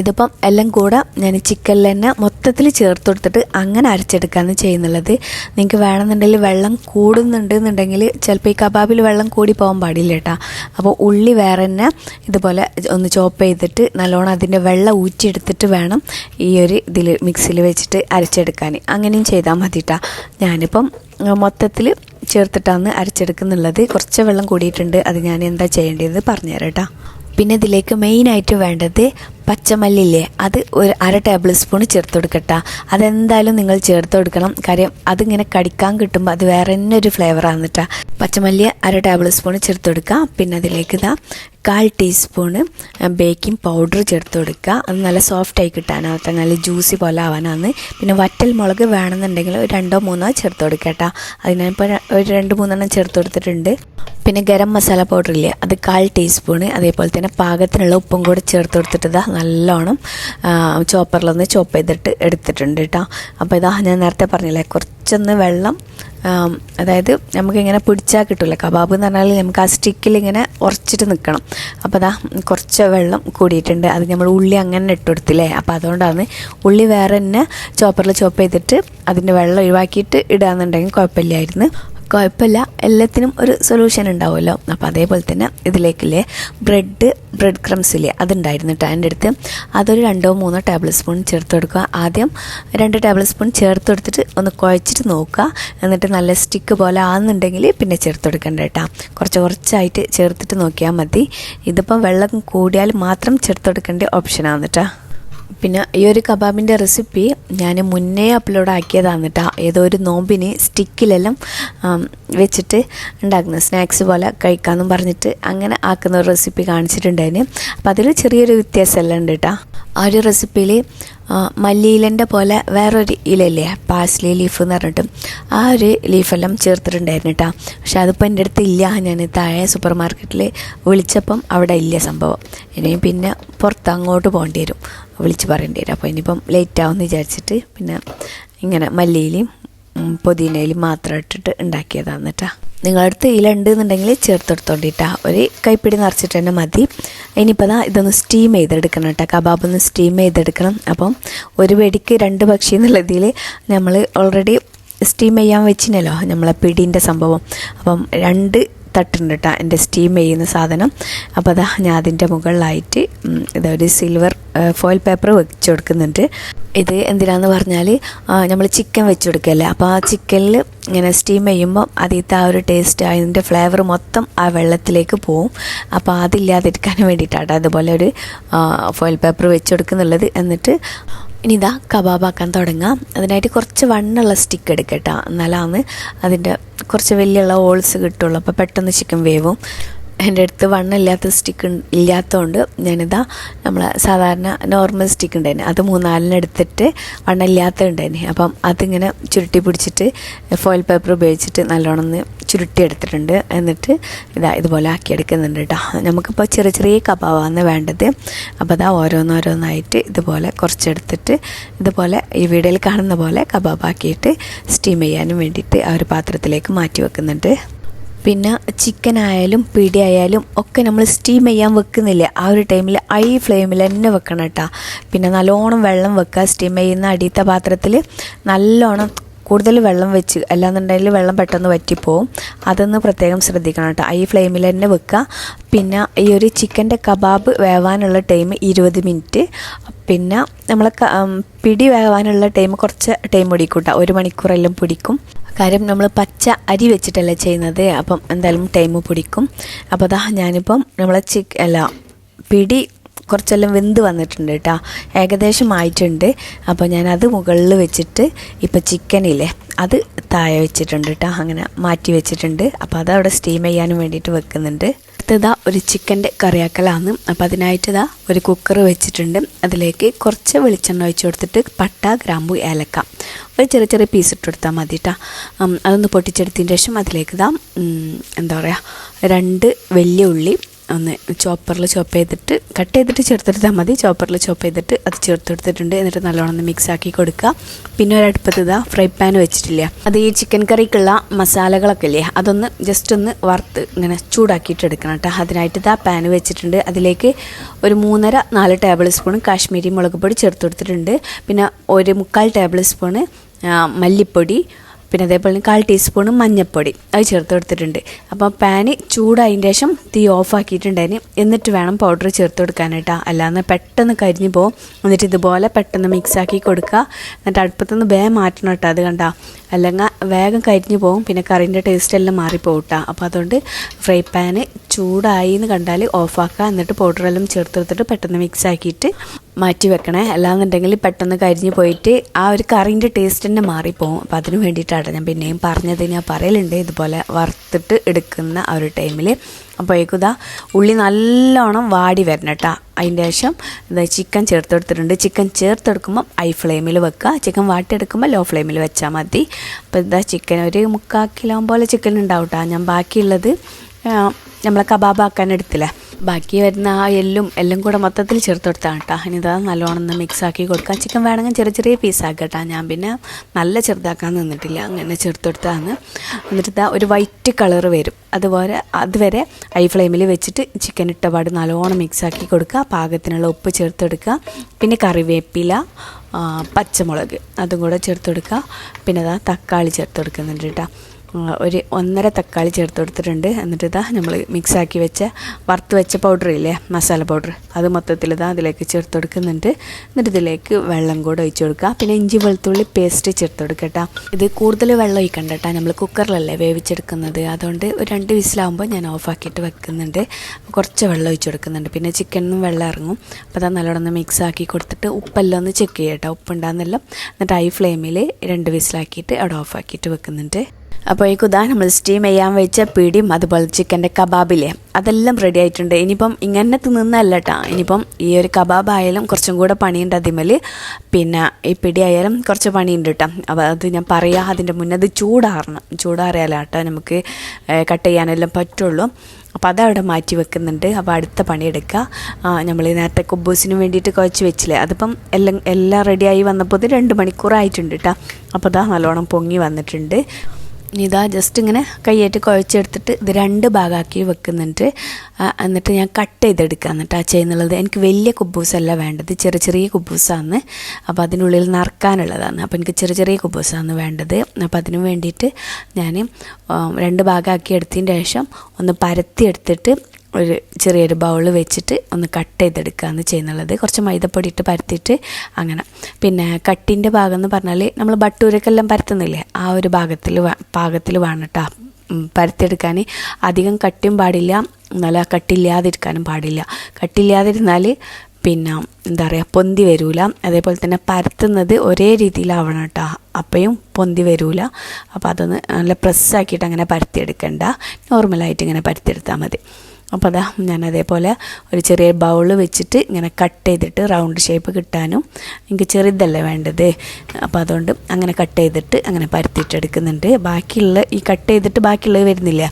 ഇതിപ്പം എല്ലാം കൂടെ ഞാൻ ചിക്കനിൽ തന്നെ മൊത്തത്തിൽ ചേർത്ത് കൊടുത്തിട്ട് അങ്ങനെ അരച്ചെടുക്കുകയാണ് ചെയ്യുന്നുള്ളത്. നിങ്ങൾക്ക് വേണമെന്നുണ്ടെങ്കിൽ വെള്ളം കൂടുന്നുണ്ട് എന്നുണ്ടെങ്കിൽ ചിലപ്പോൾ ഈ കബാബിൽ വെള്ളം കൂടി പോകാൻ പാടില്ല കേട്ടോ. അപ്പോൾ ഉള്ളി വേറെ തന്നെ ഇതുപോലെ ഒന്ന് ചോപ്പ് ചെയ്തിട്ട് നല്ലോണം അതിന്റെ വെള്ളം ഊറ്റിയെടുത്തിട്ട് വേണം ഈ ഒരു ഇതിൽ മിക്സിയിൽ വെച്ചിട്ട് അരച്ചെടുക്കാൻ. അങ്ങനെയും ചെയ്താൽ മതി കേട്ടോ. ഞാനിപ്പം മൊത്തത്തിൽ ചേർത്തിട്ടാണ് അരച്ചെടുക്കുന്നുള്ളത്. കുറച്ച് വെള്ളം കൂടിയിട്ടുണ്ട്. അത് ഞാൻ എന്താ ചെയ്യേണ്ടത് പറഞ്ഞുതരാം കേട്ടോ. പിന്നെ ഇതിലേക്ക് മെയിനായിട്ട് വേണ്ടത് പച്ചമല്ലില്ലേ അത് ഒരു അര ടേബിൾ സ്പൂൺ ചേർത്ത് കൊടുക്കട്ടോ. അതെന്തായാലും നിങ്ങൾ ചേർത്ത് കൊടുക്കണം. കാര്യം അതിങ്ങനെ കടിക്കാൻ കിട്ടുമ്പോൾ അത് വേറെ തന്നെ ഒരു ഫ്ലേവറാണ് കേട്ടോ പച്ചമല്ലി അര ടേബിൾ സ്പൂൺ ചേർത്ത് കൊടുക്കുക പിന്നെ അതിലേക്ക് ഇതാ കാൽ ടീസ്പൂണ് ബേക്കിംഗ് പൗഡർ ചേർത്ത് കൊടുക്കുക. അത് നല്ല സോഫ്റ്റ് ആയി കിട്ടാനാവട്ടെ നല്ല ജ്യൂസി പോലെ ആവാനാണ്. പിന്നെ വറ്റൽ മുളക് വേണമെന്നുണ്ടെങ്കിൽ ഒരു രണ്ടോ മൂന്നോ ചേർത്ത് കൊടുക്കുക കേട്ടോ. അതിനിപ്പോൾ ഒരു രണ്ട് മൂന്നെണ്ണം ചേർത്ത് കൊടുത്തിട്ടുണ്ട്. പിന്നെ ഗരം മസാല പൗഡർ ഇല്ലേ? അത് കാൽ ടീസ്പൂണ് അതേപോലെ തന്നെ പാകത്തിനുള്ള ഉപ്പും കൂടെ ചേർത്ത് കൊടുത്തിട്ട് നല്ലോണം ചോപ്പറിലൊന്ന് ചോപ്പ് ചെയ്തിട്ട് എടുത്തിട്ടുണ്ട് കേട്ടോ. അപ്പോൾ ഇതാ ഞാൻ നേരത്തെ പറഞ്ഞില്ലേ കുറച്ചൊന്ന് വെള്ളം അതായത് നമുക്കിങ്ങനെ പിടിച്ചാൽ കിട്ടില്ല കബാബ് എന്ന് പറഞ്ഞാൽ നമുക്ക് ആ സ്റ്റിക്കിൽ ഇങ്ങനെ ഉറച്ചിട്ട് നിൽക്കണം അപ്പോൾ അതാ കുറച്ച് വെള്ളം കൂടിയിട്ടുണ്ട്. അത് നമ്മൾ ഉള്ളി അങ്ങനെ ഇട്ട് കൊടുത്തില്ലേ അപ്പോൾ അതുകൊണ്ടാണ് ഉള്ളി വേറെ തന്നെ ചോപ്പറിൽ ചോപ്പ് ചെയ്തിട്ട് അതിന്റെ വെള്ളം ഒഴിവാക്കിയിട്ട് ഇടാന്നുണ്ടെങ്കിൽ കുഴപ്പമില്ലായിരുന്നു. കുഴപ്പമില്ല. എല്ലാത്തിനും ഒരു സൊല്യൂഷൻ ഉണ്ടാവുമല്ലോ. അപ്പോൾ അതേപോലെ തന്നെ ഇതിലേക്കില്ലേ ബ്രെഡ് ബ്രെഡ് ക്രംസില്ലേ അതുണ്ടായിരുന്നു കേട്ടോ എന്റെ അടുത്ത്. അതൊരു രണ്ടോ മൂന്നോ ടേബിൾ സ്പൂൺ ചേർത്ത് കൊടുക്കുക. ആദ്യം രണ്ട് ടേബിൾ സ്പൂൺ ചേർത്ത് കൊടുത്തിട്ട് ഒന്ന് കുഴച്ചിട്ട് നോക്കുക. എന്നിട്ട് നല്ല സ്റ്റിക്ക് പോലെ ആകുന്നുണ്ടെങ്കിൽ പിന്നെ ചേർത്ത് കൊടുക്കണ്ട കേട്ടോ കുറച്ച് കുറച്ചായിട്ട് ചേർത്തിട്ട് നോക്കിയാൽ മതി. ഇതിപ്പം വെള്ളം കൂടിയാൽ മാത്രം ചേർത്ത് കൊടുക്കേണ്ട ഓപ്ഷനാണ് കേട്ടോ പിന്നെ ഈ ഒരു കബാബിന്റെ റെസിപ്പി ഞാൻ മുന്നേ അപ്ലോഡ് ആക്കിയതാണ് കേട്ടോ ഏതോ ഒരു നോമ്പിന് സ്റ്റിക്കിലെല്ലാം വെച്ചിട്ട് ഉണ്ടാക്കുന്ന സ്നാക്സ് പോലെ കഴിക്കാമെന്നും പറഞ്ഞിട്ട് അങ്ങനെ ആക്കുന്ന ഒരു റെസിപ്പി കാണിച്ചിട്ടുണ്ടായിരുന്നു അപ്പോൾ അതിൽ ചെറിയൊരു വ്യത്യാസമെല്ലാം ഉണ്ട് കേട്ടോ ആ ഒരു റെസിപ്പിയിൽ മല്ലിയിലന്റെ പോലെ വേറൊരു ഇലയില്ലേ പാസ്ലി ലീഫ് എന്ന് പറഞ്ഞിട്ട് ആ ഒരു ലീഫെല്ലാം ചേർത്തിട്ടുണ്ടായിരുന്നു കേട്ടോ പക്ഷെ അതിപ്പോൾ എന്റെ അടുത്ത് ഇല്ല. ഞാൻ താഴെ സൂപ്പർ മാർക്കറ്റിൽ വിളിച്ചപ്പം അവിടെ ഇല്ല സംഭവം. ഇനി പിന്നെ പുറത്ത് അങ്ങോട്ട് പോകേണ്ടി വരും. വിളിച്ച് പറയേണ്ടി വരും. അപ്പോൾ ഇനിയിപ്പം ലേറ്റ് ആവുമെന്ന് വിചാരിച്ചിട്ട് പിന്നെ ഇങ്ങനെ മല്ലിയിലും പുതിനയിലും മാത്രം ഇട്ടിട്ട് ഉണ്ടാക്കിയതാണ് കേട്ടോ നിങ്ങളടുത്ത് ഇല ഉണ്ട് എന്നുണ്ടെങ്കിൽ ചേർത്തെടുത്തോണ്ടിട്ടാ. ഒരു കൈപ്പിടി നിറച്ചിട്ട് തന്നെ മതി. ഇനിയിപ്പോൾ ദാ ഇതൊന്ന് സ്റ്റീം ചെയ്തെടുക്കണം കേട്ടോ. കബാബ് ഒന്ന് സ്റ്റീം ചെയ്തെടുക്കണം. അപ്പം ഒരു വെടിക്ക് രണ്ട് പക്ഷി എന്നുള്ള രീതിയിൽ നമ്മൾ ഓൾറെഡി സ്റ്റീം ചെയ്യാൻ വെച്ചിനല്ലോ നമ്മളെ പിടീന്റെ സംഭവം. അപ്പം രണ്ട് തട്ടുണ്ട് കേട്ടോ എന്റെ സ്റ്റീം ചെയ്യുന്ന സാധനം. അപ്പോൾ അതാ ഞാൻ അതിന്റെ മുകളിലായിട്ട് ഇതൊരു സിൽവർ ഫോയിൽ പേപ്പർ വെച്ച് കൊടുക്കുന്നുണ്ട്. ഇത് എന്തിനാന്ന് പറഞ്ഞാൽ നമ്മൾ ചിക്കൻ വെച്ച് കൊടുക്കല്ലേ? അപ്പോൾ ആ ചിക്കനിൽ ഇങ്ങനെ സ്റ്റീം ചെയ്യുമ്പോൾ അതിലത്തെ ആ ഒരു ടേസ്റ്റ് അതിന്റെ ഫ്ലേവർ മൊത്തം ആ വെള്ളത്തിലേക്ക് പോവും. അപ്പോൾ അതില്ലാതിരിക്കാൻ വേണ്ടിയിട്ടാണ് അതുപോലെ ഒരു ഫോയിൽ പേപ്പർ വെച്ച് കൊടുക്കുന്നുള്ളത്. എന്നിട്ട് ഇനി ഇതാ കബാബാക്കാൻ തുടങ്ങാം. അതിനായിട്ട് കുറച്ച് വണ്ണുള്ള സ്റ്റിക്ക് എടുക്കട്ടോ എന്നാലാണ് അതിന്റെ കുറച്ച് വലിയുള്ള ഹോൾസ് കിട്ടുള്ളൂ. അപ്പോൾ പെട്ടെന്ന് ചിക്കൻ വേവും. എന്റെ അടുത്ത് വണ്ണില്ലാത്ത സ്റ്റിക്ക് ഇല്ലാത്തതുകൊണ്ട് ഞാനിതാ നമ്മൾ സാധാരണ നോർമൽ സ്റ്റിക്ക് ഉണ്ടായിരുന്നു അത് മൂന്നാലിന് എടുത്തിട്ട് വണ്ണമില്ലാത്ത ഉണ്ടായിരുന്നു അപ്പം അതിങ്ങനെ ചുരുട്ടി പിടിച്ചിട്ട് ഫോയിൽ പേപ്പർ ഉപയോഗിച്ചിട്ട് നല്ലോണം ചുരുട്ടി എടുത്തിട്ടുണ്ട്. എന്നിട്ട് ഇതാ ഇതുപോലെ ആക്കി എടുക്കുന്നുണ്ട് കേട്ടോ നമുക്കിപ്പോൾ ചെറിയ ചെറിയ കബാബാണ് വേണ്ടത്. അപ്പോൾ അതാ ഓരോന്നോരോന്നായിട്ട് ഇതുപോലെ കുറച്ചെടുത്തിട്ട് ഇതുപോലെ ഈ വീഡിയോയിൽ കാണുന്ന പോലെ കബാബാക്കിയിട്ട് സ്റ്റീം ചെയ്യാനും വേണ്ടിയിട്ട് ആ ഒരു പാത്രത്തിലേക്ക് മാറ്റി വെക്കുന്നുണ്ട്. പിന്നെ ചിക്കൻ ആയാലും പിടി ആയാലും ഒക്കെ നമ്മൾ സ്റ്റീം ചെയ്യാൻ വെക്കുന്നില്ല. ആ ഒരു ടൈമിൽ ഐ ഫ്ലെയിമിൽ തന്നെ വെക്കണം കേട്ടോ. പിന്നെ നല്ലോണം വെള്ളം വെക്കുക സ്റ്റീം ചെയ്യുന്ന അടിയത്തെ പാത്രത്തിൽ നല്ലോണം കൂടുതൽ വെള്ളം വെച്ച് അല്ലാന്നുണ്ടെങ്കിൽ വെള്ളം പെട്ടെന്ന് വറ്റിപ്പോവും. അതൊന്ന് പ്രത്യേകം ശ്രദ്ധിക്കണം കേട്ടോ. ഈ ഫ്ലെയിമിൽ തന്നെ വെക്കുക. പിന്നെ ഈ ഒരു ചിക്കന്റെ കബാബ് വേവാനുള്ള ടൈം ഇരുപത് മിനിറ്റ് പിന്നെ നമ്മൾ പിടി വേവാനുള്ള ടൈം കുറച്ച് ടൈം പിടിക്കും കേട്ടോ. ഒരു മണിക്കൂറെല്ലാം പിടിക്കും. കാര്യം നമ്മൾ പച്ച അരി വെച്ചിട്ടല്ലേ ചെയ്യുന്നത്. അപ്പം എന്തായാലും ടൈം പിടിക്കും. അപ്പോൾ അതാ ഞാനിപ്പം നമ്മളെ ചിക്ക് അല്ല പിടി കുറച്ചെല്ലാം വെന്ത് വന്നിട്ടുണ്ട് കേട്ടോ ഏകദേശം ആയിട്ടുണ്ട്. അപ്പോൾ ഞാനത് മുകളിൽ വെച്ചിട്ട് ഇപ്പോൾ ചിക്കനില്ലേ അത് താഴെ വെച്ചിട്ടുണ്ട് കേട്ടോ അങ്ങനെ മാറ്റി വെച്ചിട്ടുണ്ട്. അപ്പോൾ അത് അവിടെ സ്റ്റീം ചെയ്യാനും വേണ്ടിയിട്ട് വെക്കുന്നുണ്ട്. അടുത്തതാ ഒരു ചിക്കന്റെ കറിയാക്കലാണ്. അപ്പോൾ അതിനായിട്ട് ഇതാ ഒരു കുക്കർ വെച്ചിട്ടുണ്ട്. അതിലേക്ക് കുറച്ച് വെളിച്ചെണ്ണ ഒഴിച്ച് കൊടുത്തിട്ട് പട്ട ഗ്രാമ്പു ഏലക്ക ഒരു ചെറിയ ചെറിയ പീസ് ഇട്ട് കൊടുത്താൽ മതി കേട്ടോ അതൊന്ന് പൊട്ടിച്ചെടുത്തതിന് ശേഷം അതിലേക്ക് ഇതാ എന്താ പറയുക രണ്ട് വലിയ ഉള്ളി ഒന്ന് ചോപ്പറിൽ ചോപ്പ് ചെയ്തിട്ട് കട്ട് ചെയ്തിട്ട് ചേർത്തെടുത്താൽ മതി. ചോപ്പറിൽ ചോപ്പ് ചെയ്തിട്ട് അത് ചേർത്തെടുത്തിട്ടുണ്ട്. എന്നിട്ട് നല്ലോണം ഒന്ന് മിക്സ് ആക്കി കൊടുക്കുക. പിന്നെ ഒരടുപ്പത്ത് ഇതാ ഫ്രൈ പാൻ വെച്ചിട്ടില്ല? അത് ഈ ചിക്കൻ കറിക്കുള്ള മസാലകളൊക്കെ ഇല്ലേ? അതൊന്ന് ജസ്റ്റ് ഒന്ന് വറുത്ത് ഇങ്ങനെ ചൂടാക്കിയിട്ട് എടുക്കണം കേട്ടോ. അതിനായിട്ട് ഇതാ പാൻ വെച്ചിട്ടുണ്ട്. അതിലേക്ക് ഒരു മൂന്നര നാല് ടേബിൾ സ്പൂൺ കാശ്മീരി മുളക് പൊടി ചേർത്ത് കൊടുത്തിട്ടുണ്ട്. പിന്നെ ഒരു മുക്കാൽ ടേബിൾ സ്പൂണ് മല്ലിപ്പൊടി പിന്നെ അതേപോലെ കാൽ ടീസ്പൂൺ മഞ്ഞൾപ്പൊടി അത് ചേർത്ത് കൊടുത്തിട്ടുണ്ട്. അപ്പോൾ പാന് ചൂടായതിന് ശേഷം തീ ഓഫ് ആക്കിയിട്ടുണ്ടായിരുന്നു എന്നിട്ട് വേണം പൗഡർ ചേർത്ത് കൊടുക്കാനായിട്ടാ. അല്ലാന്ന് പെട്ടെന്ന് കരിഞ്ഞു പോകും എന്നിട്ട് ഇതുപോലെ പെട്ടെന്ന് മിക്സാക്കി കൊടുക്കുക. എന്നിട്ട് അടുപ്പത്തുനിന്ന് വേഗം മാറ്റണം കേട്ടോ അത് കണ്ട. അല്ലെങ്കിൽ വേഗം കരിഞ്ഞു പോകും പിന്നെ കറിന്റെ ടേസ്റ്റ് എല്ലാം മാറിപ്പോകും കേട്ടോ അപ്പോൾ അതുകൊണ്ട് ഫ്രൈ പാന് ചൂടായി എന്ന് കണ്ടാൽ ഓഫാക്കുക എന്നിട്ട് പൗഡറെല്ലാം ചേർത്ത് കൊടുത്തിട്ട് പെട്ടെന്ന് മിക്സ് ആക്കിയിട്ട് മാറ്റി വെക്കണേ. അല്ലാന്നുണ്ടെങ്കിൽ പെട്ടെന്ന് കരിഞ്ഞു പോയിട്ട് ആ ഒരു കറിന്റെ ടേസ്റ്റ് തന്നെ മാറിപ്പോവും. അപ്പോൾ അതിന് വേണ്ടിയിട്ടാണ് ഞാൻ പിന്നെയും പറഞ്ഞത്. ഞാൻ പറയലുണ്ട് ഇതുപോലെ വറുത്തിട്ട് എടുക്കുന്ന ആ ഒരു ടൈമിൽ അപ്പോൾ ഇതാ ഉള്ളി നല്ലോണം വാടി വരണം കേട്ടോ അതിന്റെ ശേഷം ഇതാ ചിക്കൻ ചേർത്തെടുത്തിട്ടുണ്ട്. ചിക്കൻ ചേർത്തെടുക്കുമ്പം ഹൈ ഫ്ലെയിമിൽ വെക്കുക. ചിക്കൻ വാട്ടിയെടുക്കുമ്പോൾ ലോ ഫ്ലെയിമിൽ വെച്ചാൽ മതി. അപ്പോൾ ഇതാ ചിക്കൻ ഒരു മുക്കാൽ കിലോ പോലെ ചിക്കൻ ഉണ്ടാവും കേട്ടോ ഞാൻ ബാക്കിയുള്ളത് നമ്മളെ കബാബാക്കാൻ എടുത്തില്ലേ? ബാക്കി വരുന്ന ആ എല്ലും എല്ലാം കൂടെ മൊത്തത്തിൽ ചേർത്ത് കൊടുത്താണ് കേട്ടോ ഇനി ഇതാ നല്ലോണം മിക്സ് ആക്കി കൊടുക്കാം. ചിക്കൻ വേണമെങ്കിൽ ചെറിയ ചെറിയ പീസ് കേട്ടോ ഞാൻ പിന്നെ നല്ല ചെറുതാക്കാൻ നിന്നിട്ടില്ല. അങ്ങനെ ചേർത്ത് കൊടുത്താന്ന് എന്നിട്ട് ഒരു വൈറ്റ് കളർ വരും. അതുപോലെ അതുവരെ ഹൈ ഫ്ലെയിമിൽ വെച്ചിട്ട് ചിക്കൻ ഇട്ടപാട് നല്ലോണം മിക്സ് ആക്കി കൊടുക്കുക. പാകത്തിനുള്ള ഉപ്പ് ചേർത്ത് കൊടുക്കുക. പിന്നെ കറിവേപ്പില പച്ചമുളക് അതും കൂടെ ചേർത്ത് കൊടുക്കുക. പിന്നെ അതാ തക്കാളി ചേർത്ത് കൊടുക്കുന്നുണ്ട് കേട്ടോ ഒരു ഒന്നര തക്കാളി ചേർത്ത് കൊടുത്തിട്ടുണ്ട്. എന്നിട്ട് ഇതാ നമ്മൾ മിക്സാക്കി വെച്ച വറുത്ത് വെച്ച പൗഡർ ഇല്ലേ മസാല പൗഡർ അത് മൊത്തത്തിൽ ഇതാ അതിലേക്ക് ചേർത്ത് കൊടുക്കുന്നുണ്ട്. എന്നിട്ട് ഇതിലേക്ക് വെള്ളം കൂടെ ഒഴിച്ചു കൊടുക്കുക. പിന്നെ ഇഞ്ചി വെളുത്തുള്ളി പേസ്റ്റ് ചേർത്ത് കൊടുക്കട്ടോ ഇത് കൂടുതൽ വെള്ളം ഒഴിക്കണ്ട കേട്ടോ നമ്മൾ കുക്കറിലല്ലേ വേവിച്ചെടുക്കുന്നത്. അതുകൊണ്ട് ഒരു രണ്ട് വിസിലാകുമ്പോൾ ഞാൻ ഓഫാക്കിയിട്ട് വെക്കുന്നുണ്ട്. കുറച്ച് വെള്ളം ഒഴിച്ചു കൊടുക്കുന്നുണ്ട്. പിന്നെ ചിക്കനും വെള്ളം ഇറങ്ങും. അപ്പോൾ അതാ നല്ലോണം മിക്സ് ആക്കി കൊടുത്തിട്ട് ഉപ്പെല്ലാം ഒന്ന് ചെക്ക് ചെയ്യട്ടോ ഉപ്പുണ്ടാകുന്നെല്ലാം എന്നിട്ട് ഹൈ ഫ്ലെയിമിൽ രണ്ട് വിസിലാക്കിയിട്ട് അവിടെ ഓഫാക്കിയിട്ട് വെക്കുന്നുണ്ട്. അപ്പോഴേക്കും ഇതാ നമ്മൾ സ്റ്റീം ചെയ്യാൻ വെച്ച പിടിയും അതുപോലെ ചിക്കന്റെ കബാബില്ലേ? അതെല്ലാം റെഡി ആയിട്ടുണ്ട്. ഇനിയിപ്പം ഇങ്ങനെ തിന്നല്ല കേട്ടോ ഇനിയിപ്പം ഈ ഒരു കബാബ് ആയാലും കുറച്ചും കൂടെ പണിയുണ്ട് അതിമേൽ പിന്നെ ഈ പിടി ആയാലും കുറച്ച് പണിയുണ്ട് കേട്ടോ അപ്പോൾ അത് ഞാൻ പറയാം അതിന്റെ മുന്നേ അത് ചൂടാറണം. ചൂടാറിയാലോ കേട്ടോ നമുക്ക് കട്ട് ചെയ്യാനെല്ലാം പറ്റുള്ളൂ. അപ്പോൾ അതവിടെ മാറ്റി വെക്കുന്നുണ്ട്. അപ്പോൾ അടുത്ത പണിയെടുക്കുക നമ്മൾ നേരത്തെ കുബൂസിന് വേണ്ടിയിട്ട് കുഴച്ച് വെച്ചില്ലേ? അതിപ്പം എല്ലാം എല്ലാം റെഡിയായി വന്നപ്പോൾ രണ്ട് മണിക്കൂറായിട്ടുണ്ട് കേട്ടോ അപ്പോൾ അതാ നല്ലോണം പൊങ്ങി വന്നിട്ടുണ്ട്. ഇതാ ജസ്റ്റ് ഇങ്ങനെ കൈയേറ്റ് കുഴച്ചെടുത്തിട്ട് ഇത് രണ്ട് ഭാഗമാക്കി വെക്കുന്നുണ്ട്. എന്നിട്ട് ഞാൻ കട്ട് ചെയ്തെടുക്കുക എന്നിട്ട് ആ ചെയ്യുന്നുള്ളത്. എനിക്ക് വലിയ കുബൂസല്ല വേണ്ടത്. ചെറിയ ചെറിയ കുബൂസാണ് അപ്പോൾ അതിനുള്ളിൽ നറുക്കാനുള്ളതാണ്. അപ്പോൾ എനിക്ക് ചെറിയ ചെറിയ കുബൂസാണ് വേണ്ടത്. അപ്പോൾ അതിനു വേണ്ടിയിട്ട് ഞാൻ രണ്ട് ഭാഗമാക്കി എടുത്തതിന് ശേഷം ഒന്ന് പരത്തി എടുത്തിട്ട് ഒരു ചെറിയൊരു ബൗൾ വെച്ചിട്ട് ഒന്ന് കട്ട് ചെയ്തെടുക്കുകയാണ് ചെയ്യുന്നുള്ളത്. കുറച്ച് മൈദപ്പൊടി ഇട്ട് പരത്തിയിട്ട് അങ്ങനെ. പിന്നെ കട്ടിന്റെ ഭാഗം എന്ന് പറഞ്ഞാൽ നമ്മൾ ബട്ടൂരക്കെല്ലാം പരത്തുന്നില്ലേ? ആ ഒരു ഭാഗത്തിൽ പാകത്തിൽ വേണം കേട്ടോ പരത്തിയെടുക്കാൻ അധികം കട്ടിയും പാടില്ല. എന്നാലും ആ കട്ടില്ലാതിരിക്കാനും പാടില്ല. കട്ടില്ലാതിരുന്നാൽ പിന്നെ എന്താ പറയുക പൊന്തി വരൂല. അതേപോലെ തന്നെ പരത്തുന്നത് ഒരേ രീതിയിലാവണം കേട്ടോ അപ്പോഴും പൊന്തി വരൂല. അപ്പോൾ അതൊന്ന് നല്ല പ്രസ്സാക്കിയിട്ട് അങ്ങനെ പരത്തിയെടുക്കണ്ട. നോർമലായിട്ട് ഇങ്ങനെ പരത്തിയെടുത്താൽ മതി. അപ്പോൾ അതാ ഞാൻ അതേപോലെ ഒരു ചെറിയ ബൗൾ വെച്ചിട്ട് ഇങ്ങനെ കട്ട് ചെയ്തിട്ട് റൗണ്ട് ഷേപ്പ് കിട്ടാനും എനിക്ക് ചെറുതല്ലേ വേണ്ടത്. അപ്പോൾ അതുകൊണ്ട് അങ്ങനെ കട്ട് ചെയ്തിട്ട് അങ്ങനെ പരത്തിയിട്ടെടുക്കുന്നുണ്ട്. ബാക്കിയുള്ള ഈ കട്ട് ചെയ്തിട്ട് ബാക്കിയുള്ളത് വരുന്നില്ല.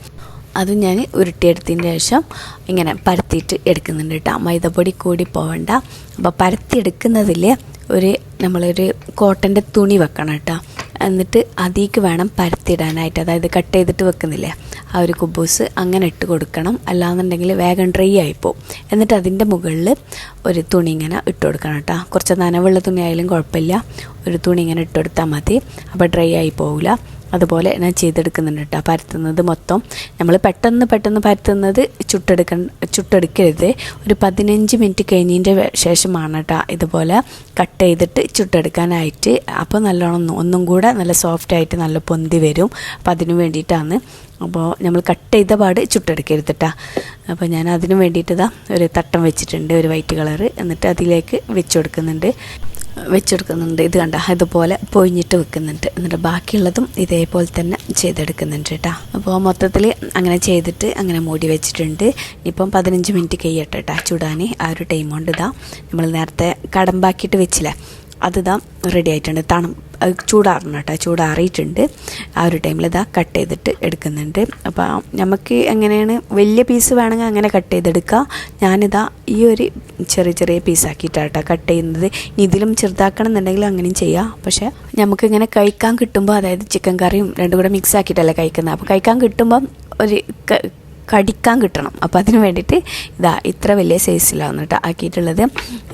അത് ഞാൻ ഉരുട്ടിയെടുത്തതിന് ശേഷം ഇങ്ങനെ പരത്തിയിട്ട് എടുക്കുന്നുണ്ട് കേട്ടോ. മൈദപ്പൊടി കൂടി പോവണ്ട. അപ്പോൾ പരത്തിയെടുക്കുന്നതിൽ ഒരു നമ്മളൊരു കോട്ടന്റെ തുണി വെക്കണം കേട്ടോ. എന്നിട്ട് അതിലേക്ക് വേണം പരത്തിയിടാനായിട്ട്. അതായത് കട്ട് ചെയ്തിട്ട് വെക്കുന്നില്ലേ? ആ ഒരു കുബൂസ് അങ്ങനെ ഇട്ട് കൊടുക്കണം. അല്ലാന്നുണ്ടെങ്കിൽ വേഗം ഡ്രൈ ആയിപ്പോവും. എന്നിട്ട് അതിന്റെ മുകളിൽ ഒരു തുണി ഇങ്ങനെ ഇട്ട് കൊടുക്കണം കേട്ടോ. കുറച്ച് നനവുള്ള തുണിയായാലും കുഴപ്പമില്ല. ഒരു തുണി ഇങ്ങനെ ഇട്ട് കൊടുത്താൽ മതി. അപ്പോൾ ഡ്രൈ ആയി പോവില്ല. അതുപോലെ ഞാൻ ചെയ്തെടുക്കുന്നുണ്ട് കേട്ടോ. പരത്തുന്നത് മൊത്തം. നമ്മൾ പെട്ടെന്ന് പെട്ടെന്ന് പരത്തുന്നത് ചുട്ടെടുക്ക ചുട്ടെടുക്കരുത്. ഒരു പതിനഞ്ച് മിനിറ്റ് കഴിഞ്ഞതിന്റെ ശേഷമാണ് കേട്ടോ ഇതുപോലെ കട്ട് ചെയ്തിട്ട് ചുട്ടെടുക്കാനായിട്ട്. അപ്പോൾ നല്ലോണം ഒന്നും കൂടെ നല്ല സോഫ്റ്റ് ആയിട്ട് നല്ല പൊന്തി വരും. അപ്പോൾ അതിന് വേണ്ടിയിട്ടാണ്. അപ്പോൾ നമ്മൾ കട്ട് ചെയ്ത പാട് ചുട്ടെടുക്കരുത് കേട്ടോ. അപ്പോൾ ഞാൻ അതിനു വേണ്ടിയിട്ട് ഇതാ ഒരു തട്ടം വെച്ചിട്ടുണ്ട് ഒരു വൈറ്റ് കളറ്. എന്നിട്ട് അതിലേക്ക് വെച്ച് കൊടുക്കുന്നുണ്ട്. വെച്ചെടുക്കുന്നുണ്ട്. ഇത് കണ്ട ഇതുപോലെ പൊഴിഞ്ഞിട്ട് വെക്കുന്നുണ്ട്. എന്നിട്ട് ബാക്കിയുള്ളതും ഇതേപോലെ തന്നെ ചെയ്തെടുക്കുന്നുണ്ട് കേട്ടോ. അപ്പോൾ മൊത്തത്തിൽ അങ്ങനെ ചെയ്തിട്ട് അങ്ങനെ മൂടി വെച്ചിട്ടുണ്ട്. ഇപ്പം പതിനഞ്ച് മിനിറ്റ് കഴിയട്ടെ കേട്ടോ. ചൂടാൻ ആ ഒരു ടൈം കൊണ്ട് ഇതാ നമ്മൾ നേരത്തെ കടമ്പാക്കിയിട്ട് വെച്ചില്ലേ? അത് ഇതാ റെഡി ആയിട്ടുണ്ട്. തണു ചൂടാറണം കേട്ടോ. ചൂടാറിയിട്ടുണ്ട്. ആ ഒരു ടൈമിൽ ഇതാ കട്ട് ചെയ്തിട്ട് എടുക്കുന്നുണ്ട്. അപ്പോൾ നമുക്ക് എങ്ങനെയാണ് വലിയ പീസ് വേണമെങ്കിൽ അങ്ങനെ കട്ട് ചെയ്തെടുക്കുക ഞാനിതാ ഈ ഒരു ചെറിയ ചെറിയ പീസാക്കിയിട്ടാണ് കേട്ടോ കട്ട് ചെയ്യുന്നത്. ഇതിലും ചെറുതാക്കണം എന്നുണ്ടെങ്കിൽ അങ്ങനെയും ചെയ്യാം. പക്ഷേ നമുക്കിങ്ങനെ കഴിക്കാൻ കിട്ടുമ്പോൾ അതായത് ചിക്കൻ കറിയും രണ്ടും കൂടെ മിക്സ് ആക്കിയിട്ടല്ലേ കഴിക്കുന്നത്. അപ്പോൾ കഴിക്കാൻ കിട്ടുമ്പം ഒരു കടിക്കാൻ കിട്ടണം. അപ്പോൾ അതിന് വേണ്ടിയിട്ട് ഇതാ ഇത്ര വലിയ സൈസിലാണ് കേട്ടോ ആക്കിയിട്ടുള്ളത്.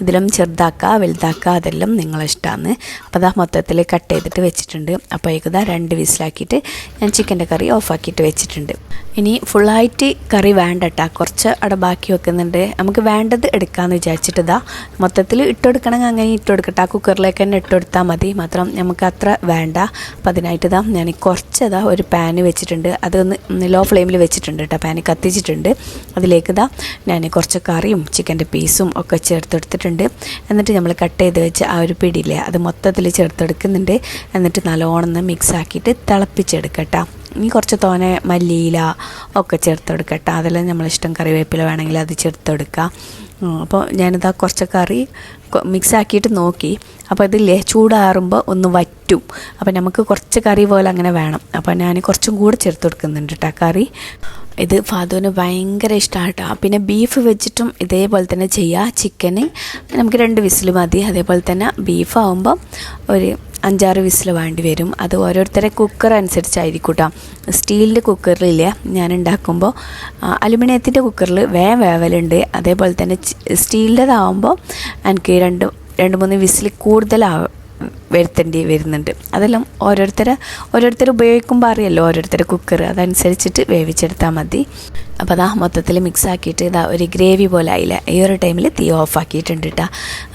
ഇതിലും ചെറുതാക്കുക വലുതാക്കുക അതെല്ലാം നിങ്ങളിഷ്ടമാണ് അപ്പോൾ അതാ മൊത്തത്തിൽ കട്ട് ചെയ്തിട്ട് വെച്ചിട്ടുണ്ട്. അപ്പോൾ ഇതാ രണ്ട് വിസിലാക്കിയിട്ട് ഞാൻ ചിക്കന്റെ കറി ഓഫാക്കിയിട്ട് വെച്ചിട്ടുണ്ട്. ഇനി ഫുള്ളായിട്ട് കറി വേണ്ട കേട്ടോ കുറച്ച് അവിടെ ബാക്കി വെക്കുന്നുണ്ട്. നമുക്ക് വേണ്ടത് എടുക്കാമെന്ന് വിചാരിച്ചിട്ട് ഇതാ മൊത്തത്തിൽ ഇട്ടുകൊടുക്കണമെങ്കിൽ അങ്ങനെ ഇട്ടുകൊടുക്കട്ടെ ആ കുക്കറിലേക്ക് തന്നെ ഇട്ടുകൊടുത്താൽ മതി. മാത്രം നമുക്ക് അത്ര വേണ്ട. അപ്പോൾ അതിനായിട്ട് ഇതാ ഞാൻ കുറച്ച് ഇതാ ഒരു പാന് വെച്ചിട്ടുണ്ട്. അതൊന്ന് ലോ ഫ്ലെയിമിൽ വെച്ചിട്ടുണ്ട് കേട്ടോ പാന് കത്തിച്ചിട്ടുണ്ട്. അതിലേക്ക് ഇതാ ഞാൻ കുറച്ച് കറിയും ചിക്കന്റെ പീസും ഒക്കെ ചേർത്തെടുത്തിട്ടുണ്ട്. എന്നിട്ട് നമ്മൾ കട്ട് ചെയ്ത് വെച്ച് ആ ഒരു പിടിയില്ലേ അത് മൊത്തത്തിൽ ചേർത്തെടുക്കുന്നുണ്ട്. എന്നിട്ട് നല്ലോണം മിക്സാക്കിയിട്ട് തിളപ്പിച്ചെടുക്കട്ടോ. ഇനി കുറച്ച് തോനെ മല്ലിയില ഒക്കെ ചേർത്തെടുക്കട്ടെ. അതെല്ലാം നമ്മളിഷ്ടം കറിവേപ്പില വേണമെങ്കിൽ അത് ചേർത്തെടുക്കുക അപ്പോൾ ഞാനിതാ കുറച്ച് കറി മിക്സാക്കിയിട്ട് നോക്കി. അപ്പോൾ ഇതില്ലേ ചൂടാറുമ്പോൾ ഒന്ന് വറ്റും. അപ്പോൾ നമുക്ക് കുറച്ച് കറി പോലെ അങ്ങനെ വേണം. അപ്പോൾ ഞാൻ കുറച്ചും കൂടെ ചേർത്ത് കൊടുക്കുന്നുണ്ട് കേട്ടോ കറി. ഇത് ഫാദുവിന് ഭയങ്കര ഇഷ്ടമാണ് കേട്ടോ പിന്നെ ബീഫ് വെച്ചിട്ടും ഇതേപോലെ തന്നെ ചെയ്യുക ചിക്കന് നമുക്ക് രണ്ട് വിസിൽ മതി. അതേപോലെ തന്നെ ബീഫ് ആകുമ്പോൾ ഒരു അഞ്ചാറ് വിസിൽ വേണ്ടി വരും. അത് ഓരോരുത്തരെ കുക്കർ അനുസരിച്ചായിരിക്കും കേട്ടോ സ്റ്റീലിന്റെ കുക്കറിലില്ല ഞാൻ ഉണ്ടാക്കുമ്പോൾ അലുമിനിയത്തിന്റെ കുക്കറിൽ വേ വേവലുണ്ട്. അതേപോലെ തന്നെ സ്റ്റീലിന്റെതാവുമ്പോൾ എനിക്ക് രണ്ട് രണ്ട് മൂന്ന് വിസിൽ കൂടുതൽ വരുത്തേണ്ടി വരുന്നുണ്ട്. അതെല്ലാം ഓരോരുത്തരെ ഓരോരുത്തർ ഉപയോഗിക്കുമ്പോൾ അറിയല്ലോ ഓരോരുത്തർ കുക്കർ അതനുസരിച്ചിട്ട് വേവിച്ചെടുത്താൽ മതി. അപ്പോൾ അതാ മൊത്തത്തിൽ മിക്സ് ആക്കിയിട്ട് ഇതാ ഒരു ഗ്രേവി പോലെ ആയില്ല ഈ ഒരു ടൈമിൽ തീ ഓഫ് ആക്കിയിട്ടുണ്ട് കേട്ടോ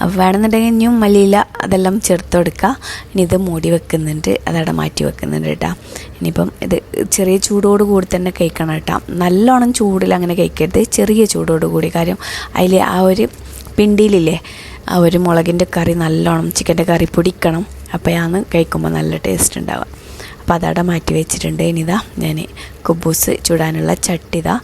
അപ്പോൾ വേണമെന്നുണ്ടെങ്കിൽ ഇനിയും മല്ലിയില അതെല്ലാം ചേർത്ത് കൊടുക്കുക ഇനി ഇത് മൂടി വെക്കുന്നുണ്ട് അതവിടെ മാറ്റി വെക്കുന്നുണ്ട് കേട്ടോ ഇനിയിപ്പം ഇത് ചെറിയ ചൂടോട് കൂടി തന്നെ കഴിക്കണം കേട്ടോ നല്ലോണം ചൂടിൽ അങ്ങനെ കഴിക്കരുത് ചെറിയ ചൂടോട് കൂടി. കാര്യം അതിൽ ആ ഒരു പിണ്ടിയിലില്ലേ ആ ഒരു മുളകിന്റെ കറി നല്ലോണം ചിക്കന്റെ കറി പൊടിക്കണം. അപ്പോഴാണ് കഴിക്കുമ്പോൾ നല്ല ടേസ്റ്റ് ഉണ്ടാവുക അപ്പോൾ അതവിടെ മാറ്റി വെച്ചിട്ടുണ്ട്. ഇനിതാ ഞാൻ കുബൂസ് ചൂടാനുള്ള ചട്ടി ഇതാ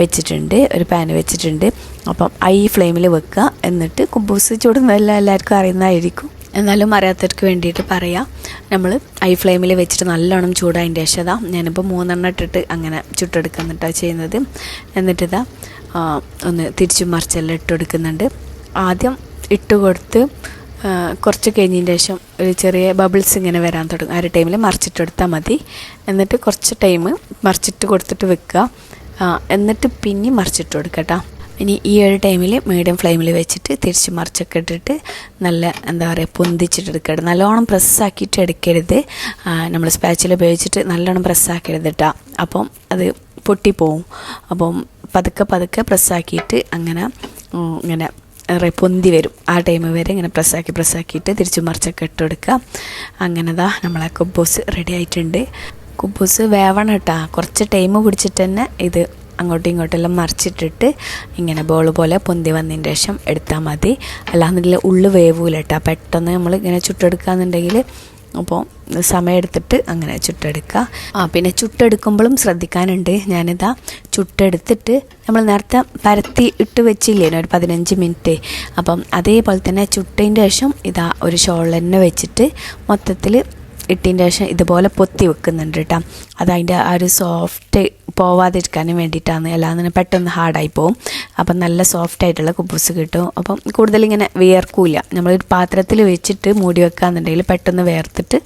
വെച്ചിട്ടുണ്ട്. ഒരു പാൻ വെച്ചിട്ടുണ്ട്. അപ്പം ഐ ഫ്ലെയിമിൽ വെക്കുക. എന്നിട്ട് കുബൂസ് ചൂടുന്നതെല്ലാം എല്ലാവർക്കും അറിയുന്നതായിരിക്കും. എന്നാലും അറിയാത്തവർക്ക് വേണ്ടിയിട്ട് പറയാം. നമ്മൾ ഐ ഫ്ലെയിമിൽ വെച്ചിട്ട് നല്ലോണം ചൂടായതിന്റെ ശേഷം ഇതാ ഞാനിപ്പോൾ മൂന്നെണ്ണം ഇട്ടിട്ട് അങ്ങനെ ചുട്ടെടുക്കുന്നിട്ടാണ് ചെയ്യുന്നത്. എന്നിട്ടിതാ ഒന്ന് തിരിച്ചു മറിച്ചെല്ലാം ഇട്ടെടുക്കുന്നുണ്ട് ആദ്യം ഇട്ട് കൊടുത്ത് കുറച്ച് കഴിഞ്ഞതിന് ശേഷം ഒരു ചെറിയ ബബിൾസ് ഇങ്ങനെ വരാൻ തുടങ്ങും. ആ ഒരു ടൈമിൽ മറിച്ചിട്ടെടുത്താൽ മതി. എന്നിട്ട് കുറച്ച് ടൈം മറിച്ചിട്ട് കൊടുത്തിട്ട് വെക്കുക. എന്നിട്ട് പിന്നെ മറിച്ചിട്ട് കൊടുക്കുക ഇനി ഈ ഒരു ടൈമിൽ മീഡിയം ഫ്ലെയിമിൽ വെച്ചിട്ട് തിരിച്ച് മറിച്ചൊക്കെ ഇട്ടിട്ട് നല്ല എന്താ പറയുക പൊന്തിച്ചിട്ട് എടുക്കരുത് നല്ലോണം പ്രസ്സാക്കിയിട്ട് എടുക്കരുത്. നമ്മൾ സ്പാച്ചിൽ ഉപയോഗിച്ചിട്ട് നല്ലോണം പ്രസ്സാക്കരുത് കേട്ടോ അപ്പം അത് പൊട്ടിപ്പോവും. അപ്പം പതുക്കെ പതുക്കെ പ്രസ്സാക്കിയിട്ട് അങ്ങനെ ഇങ്ങനെ പൊന്തി വരും ആ ടൈം വരെ ഇങ്ങനെ പ്രസ്സാക്കി പ്രസ്സാക്കിയിട്ട് തിരിച്ചു മറിച്ചൊക്കെ ഇട്ട് കൊടുക്കുക. അങ്ങനെ ദാ നമ്മളെ കുബ്ബൂസ് റെഡി ആയിട്ടുണ്ട്. കുബ്ബൂസ് വേവണം കേട്ടോ. കുറച്ച് ടൈം പിടിച്ചിട്ട് തന്നെ ഇത് അങ്ങോട്ടും ഇങ്ങോട്ടെല്ലാം മറിച്ചിട്ടിട്ട് ഇങ്ങനെ ബോൾ പോലെ പൊന്തി വന്നതിന് ശേഷം എടുത്താൽ മതി. അല്ലാന്നുണ്ടെങ്കിൽ ഉള്ളു വേവൂല കേട്ടോ. പെട്ടെന്ന് നമ്മൾ ഇങ്ങനെ ചുട്ടെടുക്കാന്നുണ്ടെങ്കിൽ അപ്പോൾ സമയമെടുത്തിട്ട് അങ്ങനെ ചുട്ടെടുക്കുക. ആ പിന്നെ ചുട്ടെടുക്കുമ്പോഴും ശ്രദ്ധിക്കാനുണ്ട്. ഞാനിതാ ചുട്ടെടുത്തിട്ട് നമ്മൾ നേരത്തെ പരത്തി ഇട്ട് വെച്ചില്ലേ ഒരു പതിനഞ്ച് മിനിറ്റ്. അപ്പം അതേപോലെ തന്നെ ചുട്ടതിന്റെ ശേഷം ഇതാ ഒരു ഷോൾ വെച്ചിട്ട് മൊത്തത്തിൽ ഇട്ടതിന്റെ ശേഷം ഇതുപോലെ പൊത്തി വെക്കുന്നുണ്ട് കേട്ടോ അതതിന്റെ ആ ഒരു സോഫ്റ്റ് പോവാതിരിക്കാനും വേണ്ടിയിട്ടാണ് അല്ലാതെ പെട്ടെന്ന് ഹാർഡായി പോവും. അപ്പം നല്ല സോഫ്റ്റ് ആയിട്ടുള്ള കുബൂസ് കിട്ടും. അപ്പം കൂടുതലിങ്ങനെ വിയർക്കൂല. നമ്മളൊരു പാത്രത്തിൽ വെച്ചിട്ട് മൂടി വെക്കുകയെന്നുണ്ടെങ്കിൽ പെട്ടെന്ന് വേർത്തിട്ട്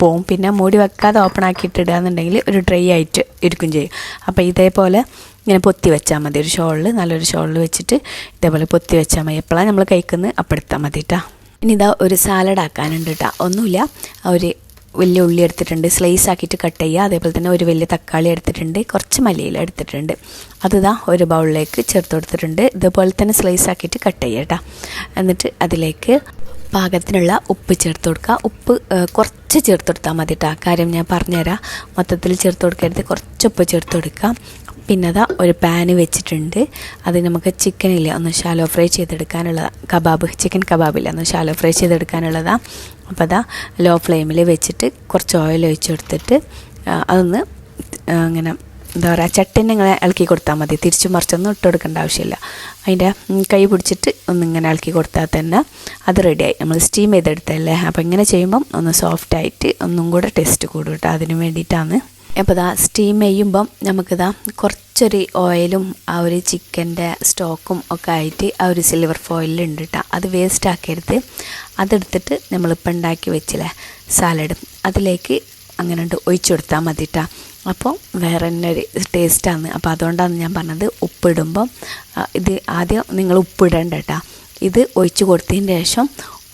പോവും. പിന്നെ മൂടി വെക്കാതെ ഓപ്പൺ ആക്കിയിട്ട് ഇടുകയെന്നുണ്ടെങ്കിൽ ഒരു ഡ്രൈ ആയിട്ട് ഇരിക്കും ചെയ്യും. അപ്പോൾ ഇതേപോലെ ഇങ്ങനെ പൊത്തി വെച്ചാൽ മതി. ഒരു ഷോളിൽ നല്ലൊരു ഷോളിൽ വെച്ചിട്ട് ഇതേപോലെ പൊത്തി വെച്ചാൽ മതി. എപ്പോഴാണ് നമ്മൾ കഴിക്കുന്നത് അപ്പോഴെത്താൽ മതി കേട്ടോ ഇനി ഇതാ ഒരു സാലഡ് ആക്കാനുണ്ട് കേട്ടോ ഒന്നുമില്ല ഒരു വലിയ ഉള്ളി എടുത്തിട്ടുണ്ട് സ്ലൈസ് ആക്കിയിട്ട് കട്ട് ചെയ്യുക. അതേപോലെ തന്നെ ഒരു വലിയ തക്കാളി എടുത്തിട്ടുണ്ട് കുറച്ച് മല്ലിയില എടുത്തിട്ടുണ്ട്. ഇതാ ഒരു ബൗളിലേക്ക് ചേർത്ത് കൊടുത്തിട്ടുണ്ട്. ഇതുപോലെ തന്നെ സ്ലൈസ് ആക്കിയിട്ട് കട്ട് ചെയ്യുക കേട്ടോ. എന്നിട്ട് അതിലേക്ക് പാകത്തിനുള്ള ഉപ്പ് ചേർത്ത് കൊടുക്കുക. ഉപ്പ് കുറച്ച് ചേർത്ത് കൊടുത്താൽ മതി കേട്ടോ. കാര്യം ഞാൻ പറഞ്ഞുതരാം. മൊത്തത്തിൽ ചേർത്ത് കൊടുക്കരുത്. കുറച്ച് ഉപ്പ് ചേർത്ത് കൊടുക്കുക. പിന്നെ അതാ ഒരു പാന് വെച്ചിട്ടുണ്ട്. അത് നമുക്ക് ചിക്കനില്ല ഒന്ന് ഷാലോ ഫ്രൈ ചെയ്തെടുക്കാനുള്ള കബാബ് ചിക്കൻ കബാബില്ല? ഒന്ന് ഷാലോ ഫ്രൈ ചെയ്തെടുക്കാനുള്ളതാണ് അപ്പോൾ അതാ ലോ ഫ്ലെയിമിൽ വെച്ചിട്ട് കുറച്ച് ഓയിൽ ഒഴിച്ച് കൊടുത്തിട്ട് അതൊന്ന് അങ്ങനെ എന്താ പറയുക ചട്ടിനെ ഇങ്ങനെ ഇളക്കി കൊടുത്താൽ മതി. തിരിച്ചു മറിച്ചൊന്നും ഇട്ട് കൊടുക്കേണ്ട ആവശ്യമില്ല. അതിന്റെ കൈ പിടിച്ചിട്ട് ഒന്നിങ്ങനെ ഇളക്കി കൊടുത്താൽ തന്നെ അത് റെഡിയായി നമ്മൾ സ്റ്റീം ചെയ്തെടുത്തല്ലേ അപ്പോൾ ഇങ്ങനെ ചെയ്യുമ്പം ഒന്ന് സോഫ്റ്റായിട്ട് ഒന്നും കൂടെ ടേസ്റ്റ് കൂടും കേട്ടോ അതിന് വേണ്ടിയിട്ടാണ് അപ്പോൾ ഇതാ സ്റ്റീം ചെയ്യുമ്പം നമുക്കിതാ കുറച്ചൊരു ഓയിലും ആ ഒരു ചിക്കന്റെ സ്റ്റോക്കും ഒക്കെ ആയിട്ട് ആ ഒരു സിൽവർ ഫോയിലുണ്ട് കേട്ടോ അത് വേസ്റ്റ് ആക്കരുത്. അതെടുത്തിട്ട് നമ്മളിപ്പോൾ ഉണ്ടാക്കി വെച്ചില്ലേ സാലഡ് അതിലേക്ക് അങ്ങനെ ഉണ്ട് ഒഴിച്ചു കൊടുത്താൽ മതി കേട്ടോ അപ്പോൾ വേറെ തന്നെ ഒരു ടേസ്റ്റാണ് അപ്പോൾ അതുകൊണ്ടാണ് ഞാൻ പറഞ്ഞത് ഉപ്പിടുമ്പം ഇത് ആദ്യം നിങ്ങൾ ഉപ്പിടേണ്ട കേട്ടോ ഇത് ഒഴിച്ച് കൊടുത്തതിന് ശേഷം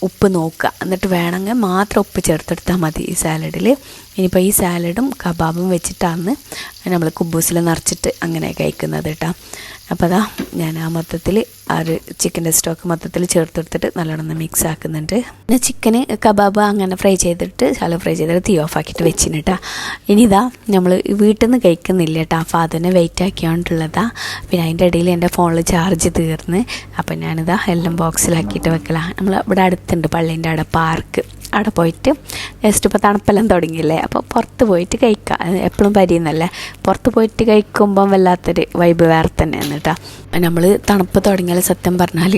ഉപ്പ് നോക്കുക. എന്നിട്ട് വേണമെങ്കിൽ മാത്രം ഉപ്പ് ചേർത്തെടുത്താൽ മതി ഈ സാലഡിൽ ഇനിയിപ്പോൾ ഈ സാലഡും കബാബും വെച്ചിട്ടാണ് നമ്മൾ കുബൂസിൽ നിറച്ചിട്ട് അങ്ങനെ കഴിക്കുന്നത് കേട്ടോ. അപ്പോൾ അതാ ഞാൻ ആ മൊത്തത്തിൽ ആ ഒരു ചിക്കന്റെ സ്റ്റോക്ക് മൊത്തത്തിൽ ചേർത്തെടുത്തിട്ട് നല്ലോണം മിക്സ് ആക്കുന്നുണ്ട്. പിന്നെ ചിക്കന് കബാബ് അങ്ങനെ ഫ്രൈ ചെയ്തിട്ട് ശാല ഫ്രൈ ചെയ്തിട്ട് തീ ഓഫ് ആക്കിയിട്ട് വെച്ചിന് കേട്ടോ ഇനി ഇതാ നമ്മൾ വീട്ടിൽ നിന്ന് കഴിക്കുന്നില്ല കേട്ടോ അപ്പോൾ അതിനെ വെയിറ്റ് ആക്കിയോണ്ടുള്ളതാ. പിന്നെ അതിന്റെ ഇടയിൽ എന്റെ ഫോണിൽ ചാർജ് തീർന്ന്. അപ്പം ഞാനിതാ എല്ലാം ബോക്സിലാക്കിയിട്ട് വെക്കലാണ് നമ്മൾ ഇവിടെ അടുത്തുണ്ട് പള്ളീന്റെ അവിടെ പാർക്ക് അവിടെ പോയിട്ട് ജസ്റ്റ് ഇപ്പോൾ തണുപ്പെല്ലാം തുടങ്ങിയില്ലേ? അപ്പോൾ പുറത്ത് പോയിട്ട് കഴിക്കാം. എപ്പോഴും പരിയുന്നല്ലേ പുറത്ത് പോയിട്ട് കഴിക്കുമ്പം വല്ലാത്തൊരു വൈബ് വേറെ തന്നെയാണ് കേട്ടോ. നമ്മൾ തണുപ്പ് തുടങ്ങിയാൽ സത്യം പറഞ്ഞാൽ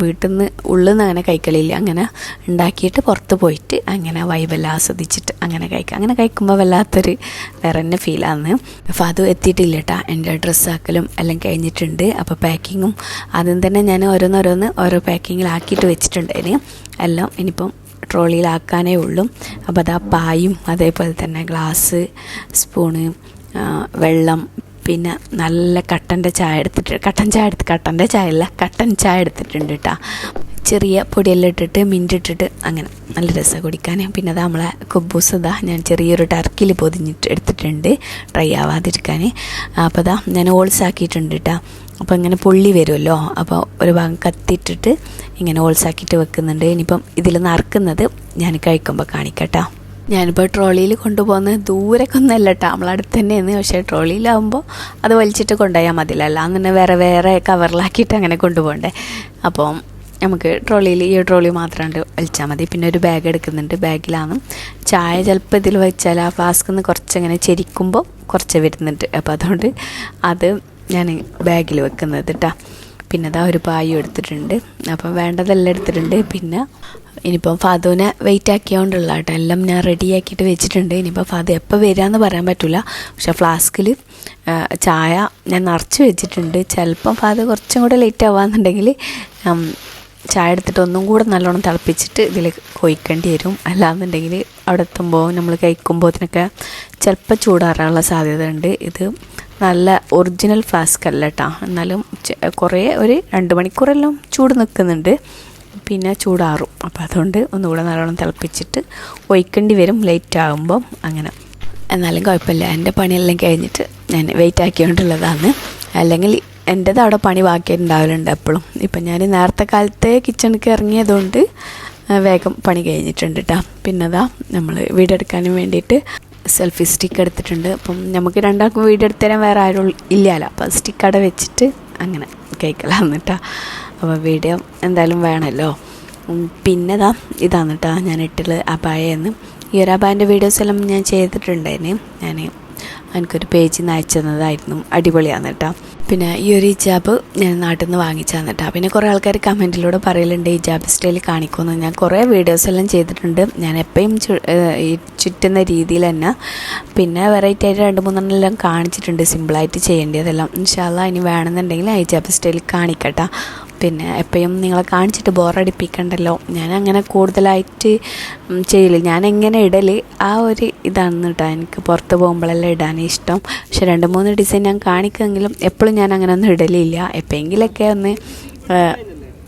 വീട്ടിൽ നിന്ന് ഉള്ളിൽ നിന്ന് അങ്ങനെ കഴിക്കലില്ല. അങ്ങനെ ഉണ്ടാക്കിയിട്ട് പുറത്ത് പോയിട്ട് അങ്ങനെ വൈബെല്ലാം ആസ്വദിച്ചിട്ട് അങ്ങനെ കഴിക്കാം. അങ്ങനെ കഴിക്കുമ്പോൾ വല്ലാത്തൊരു വേറെ തന്നെ ഫീലാണ് അപ്പോൾ അത് എത്തിയിട്ടില്ല കേട്ടോ. എന്റെ ഡ്രസ്സാക്കലും എല്ലാം കഴിഞ്ഞിട്ടുണ്ട്. അപ്പോൾ പാക്കിങ്ങും ആദ്യം തന്നെ ഞാൻ ഓരോന്നോരോന്ന് ഓരോ പാക്കിങ്ങിലാക്കിയിട്ട് വെച്ചിട്ടുണ്ടായിരുന്നു എല്ലാം ഇനിയിപ്പം ട്രോളിയിലാക്കാനേ ഉള്ളൂ. അപ്പോൾ അതാ പായും അതേപോലെ തന്നെ ഗ്ലാസ് സ്പൂണ് വെള്ളം പിന്നെ നല്ല കട്ടന്റെ ചായ എടുത്തിട്ട് കട്ടൻ ചായ എടുത്ത് കട്ടന്റെ ചായ അല്ല കട്ടൻ ചായ എടുത്തിട്ടുണ്ട് കേട്ടോ ചെറിയ പൊടിയെല്ലാം ഇട്ടിട്ട് മിന്റ് ഇട്ടിട്ട് അങ്ങനെ നല്ല രസമാണ് കുടിക്കാൻ പിന്നെ അത് നമ്മളെ കുബൂസ് ഇതാ ഞാൻ ചെറിയൊരു ടർക്കിൽ പൊതിഞ്ഞിട്ട് എടുത്തിട്ടുണ്ട് ഡ്രൈ ആവാതിരിക്കാൻ അപ്പോൾ അതാ ഞാൻ ഓൾസ് ആക്കിയിട്ടുണ്ട് കേട്ടോ അപ്പോൾ ഇങ്ങനെ പൊള്ളി വരുമല്ലോ? അപ്പോൾ ഒരു ഭാഗം കത്തിയിട്ടിട്ട് ഇങ്ങനെ ഓൾസാക്കിയിട്ട് വെക്കുന്നുണ്ട്. ഇനിയിപ്പം ഇതിൽ നറുക്കുന്നത് ഞാൻ കഴിക്കുമ്പോൾ കാണിക്കട്ടോ. ഞാനിപ്പോൾ ട്രോളിയിൽ കൊണ്ടുപോകുന്നത് ദൂരേക്കൊന്നല്ല കേട്ടോ നമ്മളടുത്ത് തന്നെയാണ്. പക്ഷേ ട്രോളിയിലാവുമ്പോൾ അത് വലിച്ചിട്ട് കൊണ്ടുപോയാൽ മതിയല്ല. അങ്ങനെ വേറെ വേറെ കവറിലാക്കിയിട്ട് അങ്ങനെ കൊണ്ടുപോകണ്ടേ. അപ്പോൾ നമുക്ക് ട്രോളിയിൽ ഈ ട്രോളി മാത്രം വലിച്ചാൽ മതി. പിന്നെ ഒരു ബാഗ് എടുക്കുന്നുണ്ട്. ബാഗിലാണ് ചായ ചിലപ്പോൾ ഇതിൽ വെച്ചാൽ ആ ഫ്ലാസ്കിൽ നിന്ന് കുറച്ചങ്ങനെ ചെരിക്കുമ്പോൾ കുറച്ച് വരുന്നുണ്ട്. അപ്പോൾ അതുകൊണ്ട് അത് ഞാൻ ബാഗിൽ വെക്കുന്നത് കേട്ടോ പിന്നെ അതാ ഒരു പായും എടുത്തിട്ടുണ്ട്. അപ്പം വേണ്ടതെല്ലാം എടുത്തിട്ടുണ്ട്. പിന്നെ ഇനിയിപ്പം ഫാദുവിനെ വെയിറ്റ് ആക്കിയോണ്ടുള്ള കേട്ടോ എല്ലാം ഞാൻ റെഡി ആക്കിയിട്ട് വെച്ചിട്ടുണ്ട്. ഇനിയിപ്പോൾ ഫാദു എപ്പോൾ വരാമെന്ന് പറയാൻ പറ്റില്ല പക്ഷേ ഫ്ലാസ്കിൽ ചായ ഞാൻ നിറച്ച് വെച്ചിട്ടുണ്ട്. ചിലപ്പം ഫാദു കുറച്ചും കൂടെ ലേറ്റ് ആവാന്നുണ്ടെങ്കിൽ ചായ എടുത്തിട്ട് ഒന്നും കൂടെ നല്ലോണം തിളപ്പിച്ചിട്ട് ഇതിൽ കൊയ്ക്കേണ്ടി വരും. അല്ലാന്നുണ്ടെങ്കിൽ അവിടെ എത്തുമ്പോൾ നമ്മൾ കഴിക്കുമ്പോൾ അതിനൊക്കെ ചിലപ്പോൾ ചൂടാറാനുള്ള സാധ്യത ഉണ്ട് ഇത് നല്ല ഒറിജിനൽ ഫ്ലാസ്ക് അല്ല കേട്ടോ എന്നാലും കുറേ ഒരു രണ്ട് മണിക്കൂറെല്ലാം ചൂട് നിൽക്കുന്നുണ്ട് പിന്നെ ചൂടാറും. അപ്പോൾ അതുകൊണ്ട് ഒന്നുകൂടെ നല്ലോണം തിളപ്പിച്ചിട്ട് ഒഴിക്കേണ്ടി വരും. ലേറ്റ് ആകുമ്പോൾ അങ്ങനെ. എന്നാലും കുഴപ്പമില്ല. എന്റെ പണിയെല്ലാം കഴിഞ്ഞിട്ട് ഞാൻ വെയിറ്റ് ആക്കിക്കൊണ്ടുള്ളതാണ്. അല്ലെങ്കിൽ എന്റെത് അവിടെ പണി ബാക്കിയിട്ടുണ്ടാവലുണ്ട് എപ്പോഴും ഇപ്പം ഞാൻ നേരത്തെ കാലത്തെ കിച്ചണിക്ക് ഇറങ്ങിയതുകൊണ്ട് വേഗം പണി കഴിഞ്ഞിട്ടുണ്ട് കേട്ടോ പിന്നതാ നമ്മൾ വീടെടുക്കാനും വേണ്ടിയിട്ട് സെൽഫി സ്റ്റിക്ക് എടുത്തിട്ടുണ്ട്. അപ്പം നമുക്ക് രണ്ടാൾക്കും വീഡിയോ തരാൻ വേറെ ആരും ഇല്ലല്ലോ അപ്പോൾ സ്റ്റിക്ക് അവിടെ വെച്ചിട്ട് അങ്ങനെ കേൾക്കലാന്ന് കേട്ടോ അപ്പോൾ വീഡിയോ എന്തായാലും വേണമല്ലോ പിന്നെതാ ഇതാണ് കേട്ടോ ഞാൻ ഇട്ടുള്ള അപായെന്ന് ഈ ഒരു അപായന്റെ വീഡിയോസ് എല്ലാം ഞാൻ ചെയ്തിട്ടുണ്ടായിരുന്നു ഞാൻ എനിക്കൊരു പേജിൽ നിന്ന് അയച്ചു തന്നതായിരുന്നു അടിപൊളിയാണ് കേട്ടോ. പിന്നെ ഈ ഒരു ഹിജാബ് ഞാൻ നാട്ടിൽ നിന്ന് വാങ്ങിച്ചതാണ് കേട്ടോ. പിന്നെ കുറേ ആൾക്കാർ കമന്റിലൂടെ പറയലുണ്ട് ഹിജാബ് സ്റ്റൈൽ കാണിക്കുമെന്ന്. ഞാൻ കുറേ വീഡിയോസ് എല്ലാം ചെയ്തിട്ടുണ്ട്. ഞാൻ എപ്പോഴും ചുറ്റുന്ന രീതിയിൽ തന്നെ. പിന്നെ വെറൈറ്റി ആയിട്ട് രണ്ട് മൂന്നെണ്ണം കാണിച്ചിട്ടുണ്ട്. സിമ്പിളായിട്ട് ചെയ്യേണ്ടതെല്ലാം. ഇൻഷാല്ല ഇനി വേണമെന്നുണ്ടെങ്കിൽ ഹിജാബ് സ്റ്റൈൽ കാണിക്കട്ടെ. പിന്നെ എപ്പോഴും നിങ്ങളെ കാണിച്ചിട്ട് ബോറടിപ്പിക്കണ്ടല്ലോ ഞാൻ അങ്ങനെ കൂടുതലായിട്ട് ചെയ്യില്ല ഞാൻ എങ്ങനെ ഇടൽ ആ ഒരു ഇതാണ് കേട്ടോ എനിക്ക് പുറത്ത് പോകുമ്പോഴെല്ലാം ഇടാൻ ഇഷ്ടം. പക്ഷെ രണ്ട് മൂന്ന് ഡിസൈൻ ഞാൻ കാണിക്കുമെങ്കിലും എപ്പോഴും ഞാൻ അങ്ങനെ ഒന്നും ഇടലില്ല. എപ്പോഴെങ്കിലൊക്കെ ഒന്ന്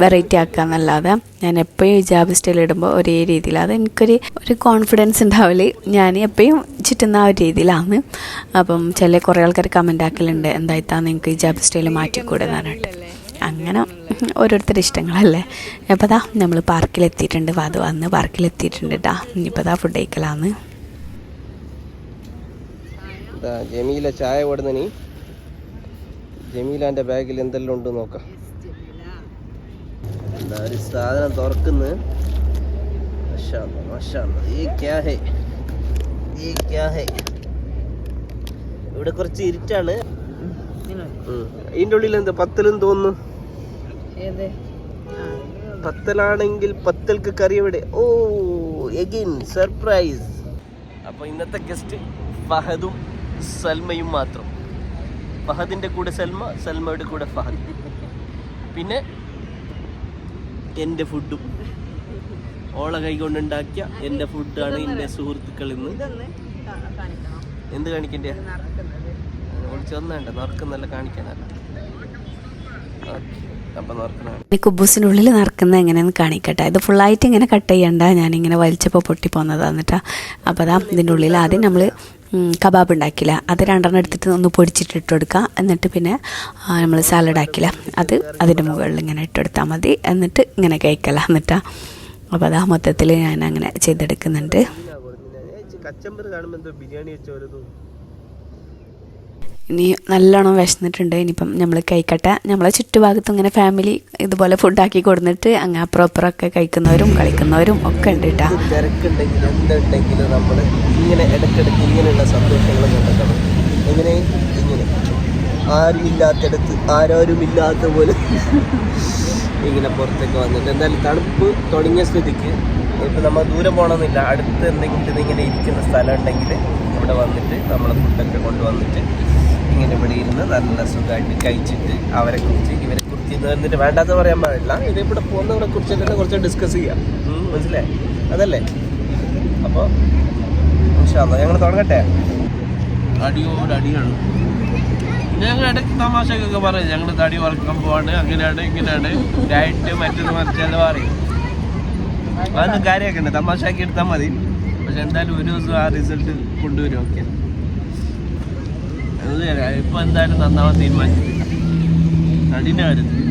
വെറൈറ്റി ആക്കാന്നല്ലാതെ ഞാൻ എപ്പോഴും ഹിജാബ് സ്റ്റൈൽ ഇടുമ്പോൾ ഒരേ രീതിയിൽ അത് എനിക്കൊരു ഒരു കോൺഫിഡൻസ് ഉണ്ടാവില്ല ഞാൻ എപ്പോഴും ചുറ്റുന്ന ആ ഒരു രീതിയിലാണ്. അപ്പം ചില കുറേ ആൾക്കാർ കമന്റ് ആക്കലുണ്ട്. എന്തായിത്താ നിങ്ങൾക്ക് ഹിജാബ് സ്റ്റൈൽ മാറ്റിക്കൂടെ എന്ന് പറഞ്ഞിട്ട്. അങ്ങനെ ഓരോരുത്തരുടെ ഇഷ്ടങ്ങളല്ലേ? അപ്പോൾ ദാ നമ്മൾ പാർക്കിലെത്തിയിട്ടുണ്ട്. വാത് വന്ന് പാർക്കിലെത്തിയിട്ടുണ്ട് കേട്ടാ ഇനിയിപ്പോൾ ദാ ഫുഡ് കഴിക്കലാന്ന്. ജമീല ചായ ഓടുന്ന നീ. ജമീലാന്റെ ബാഗിൽ എന്തെല്ലാം ഉണ്ട് നോക്കാം. എന്താ ഒരു സാധനം തുറക്കുന്നു? ഇവിടെ കുറച്ച് ഇരുട്ടാണ്. ഇതിന്റെ ഇതിന്റെ ഉള്ളിൽ എന്താ പത്തലും തോന്നുന്നു? പത്തലാണെങ്കിൽ പത്തൽക്ക് കറി എവിടെ? ഓ എഗിൻ സർപ്രൈസ് അപ്പൊ ഇന്നത്തെ ഗസ്റ്റ് ഫഹദും സൽമയും മാത്രം. ഫഹദിന്റെ കൂടെ സൽമ സൽമയുടെ കൂടെ ഫഹദ്. പിന്നെ എന്റെ ഫുഡും ഓള കൈകൊണ്ടുണ്ടാക്കിയ എന്റെ ഫുഡാണ് എന്റെ സുഹൃത്തുക്കൾ ഇന്ന്. എന്ത് കാണിക്കണ്ടേ? ചെന്നണ്ട നറുക്കുന്നല്ല കാണിക്കാനല്ല. ഓക്കെ. കുബൂസിനുള്ളിൽ നടക്കുന്നത് എങ്ങനെയെന്ന് കാണിക്കട്ടെ. ഇത് ഫുള്ളായിട്ട് ഇങ്ങനെ കട്ട് ചെയ്യണ്ട. ഞാനിങ്ങനെ വലിച്ചപ്പോൾ പൊട്ടി പോകുന്നതാണ് കേട്ടോ അപ്പോൾ അതാ ഇതിന്റെ ഉള്ളിൽ ആദ്യം നമ്മൾ കബാബ് ഉണ്ടാക്കില്ല. അത് രണ്ടെണ്ണം എടുത്തിട്ട് ഒന്ന് പൊടിച്ചിട്ട് ഇട്ട് കൊടുക്കുക എന്നിട്ട് പിന്നെ നമ്മൾ സാലഡ് ആക്കില്ല. അത് അതിന്റെ മുകളിൽ ഇങ്ങനെ ഇട്ടെടുത്താൽ മതി. എന്നിട്ട് ഇങ്ങനെ കഴിക്കല. എന്നിട്ടാ അപ്പോൾ അതാ മൊത്തത്തിൽ ഞാൻ അങ്ങനെ ചെയ്തെടുക്കുന്നുണ്ട് കച്ചമ്പർ കാണുമ്പോൾ എന്തോ ബിരിയാണി വെച്ചോലതോ ഇനി നല്ലോണം വിശന്നിട്ടുണ്ട്. ഇനിയിപ്പം നമ്മൾ കൈക്കട്ട നമ്മളെ ചുറ്റുഭാഗത്തും ഇങ്ങനെ ഫാമിലി ഇതുപോലെ ഫുഡാക്കി കൊടുത്തിട്ട് അങ്ങ് അപ്പുറം ഒക്കെ കഴിക്കുന്നവരും കളിക്കുന്നവരും ഒക്കെ ഉണ്ട് കേട്ടോ. തിരക്കുണ്ടെങ്കിലും എന്തുണ്ടെങ്കിലും നമ്മൾ ഇങ്ങനെ ഇടയ്ക്കിടയ്ക്ക് ഇങ്ങനെയുള്ള സന്തോഷങ്ങൾ കണ്ടെത്തണം. എങ്ങനെ? ഇങ്ങനെ. ആരും ഇല്ലാത്തടത്ത് ആരോരും ഇല്ലാത്ത പോലെ ഇങ്ങനെ പുറത്തേക്ക് വന്നിട്ട്. എന്തായാലും തണുപ്പ് തുടങ്ങിയ സ്ഥിതിക്ക് ഇപ്പം നമ്മൾ ദൂരെ പോകണമെന്നില്ല അടുത്ത് എന്തെങ്കിലും ഇങ്ങനെ ഇരിക്കുന്ന സ്ഥലം ഉണ്ടെങ്കിൽ ഇവിടെ വന്നിട്ട് നമ്മളെ ഫുഡൊക്കെ കൊണ്ടുവന്നിട്ട് ഇങ്ങനെ ഇവിടെ ഇരുന്ന് നല്ല സുഖമായിട്ട് കഴിച്ചിട്ട് അവരെ കുറിച്ച് ഇവരെ കുറിച്ച് ഇത് എന്നിട്ട് വേണ്ടാന്ന് പറയാൻ പാടില്ല. ഇത് ഇവിടെ പോകുന്നവരെ കുറിച്ച് തന്നെ കുറച്ച് ഡിസ്കസ് ചെയ്യാം. മനസ്സിലേ അതല്ലേ? അപ്പോൾ ഞങ്ങൾ തുടങ്ങട്ടെ? അടിയോട് അടിയാണ്. ഞങ്ങൾ ഇടയ്ക്ക് തമാശക്കൊക്കെ പറയും ഞങ്ങൾ തടി വറക്കാൻ പോവാണ് അങ്ങനെയാണ് ഇങ്ങനെയാണ് ഡയറ്റ് മറ്റൊരു മറിച്ചാലും പറയും. അതൊന്നും കാര്യമാക്കണ്ട തമാശാക്കി എടുത്താൽ മതി. പക്ഷെ എന്തായാലും ഒരു ദിവസം ആ റിസൾട്ട് കൊണ്ടുവരും ഓക്കെ ഇപ്പൊ എന്തായാലും നന്നാവാൻ തീരുമാനിച്ചിട്ടില്ല. കഠിനായിരുന്നു.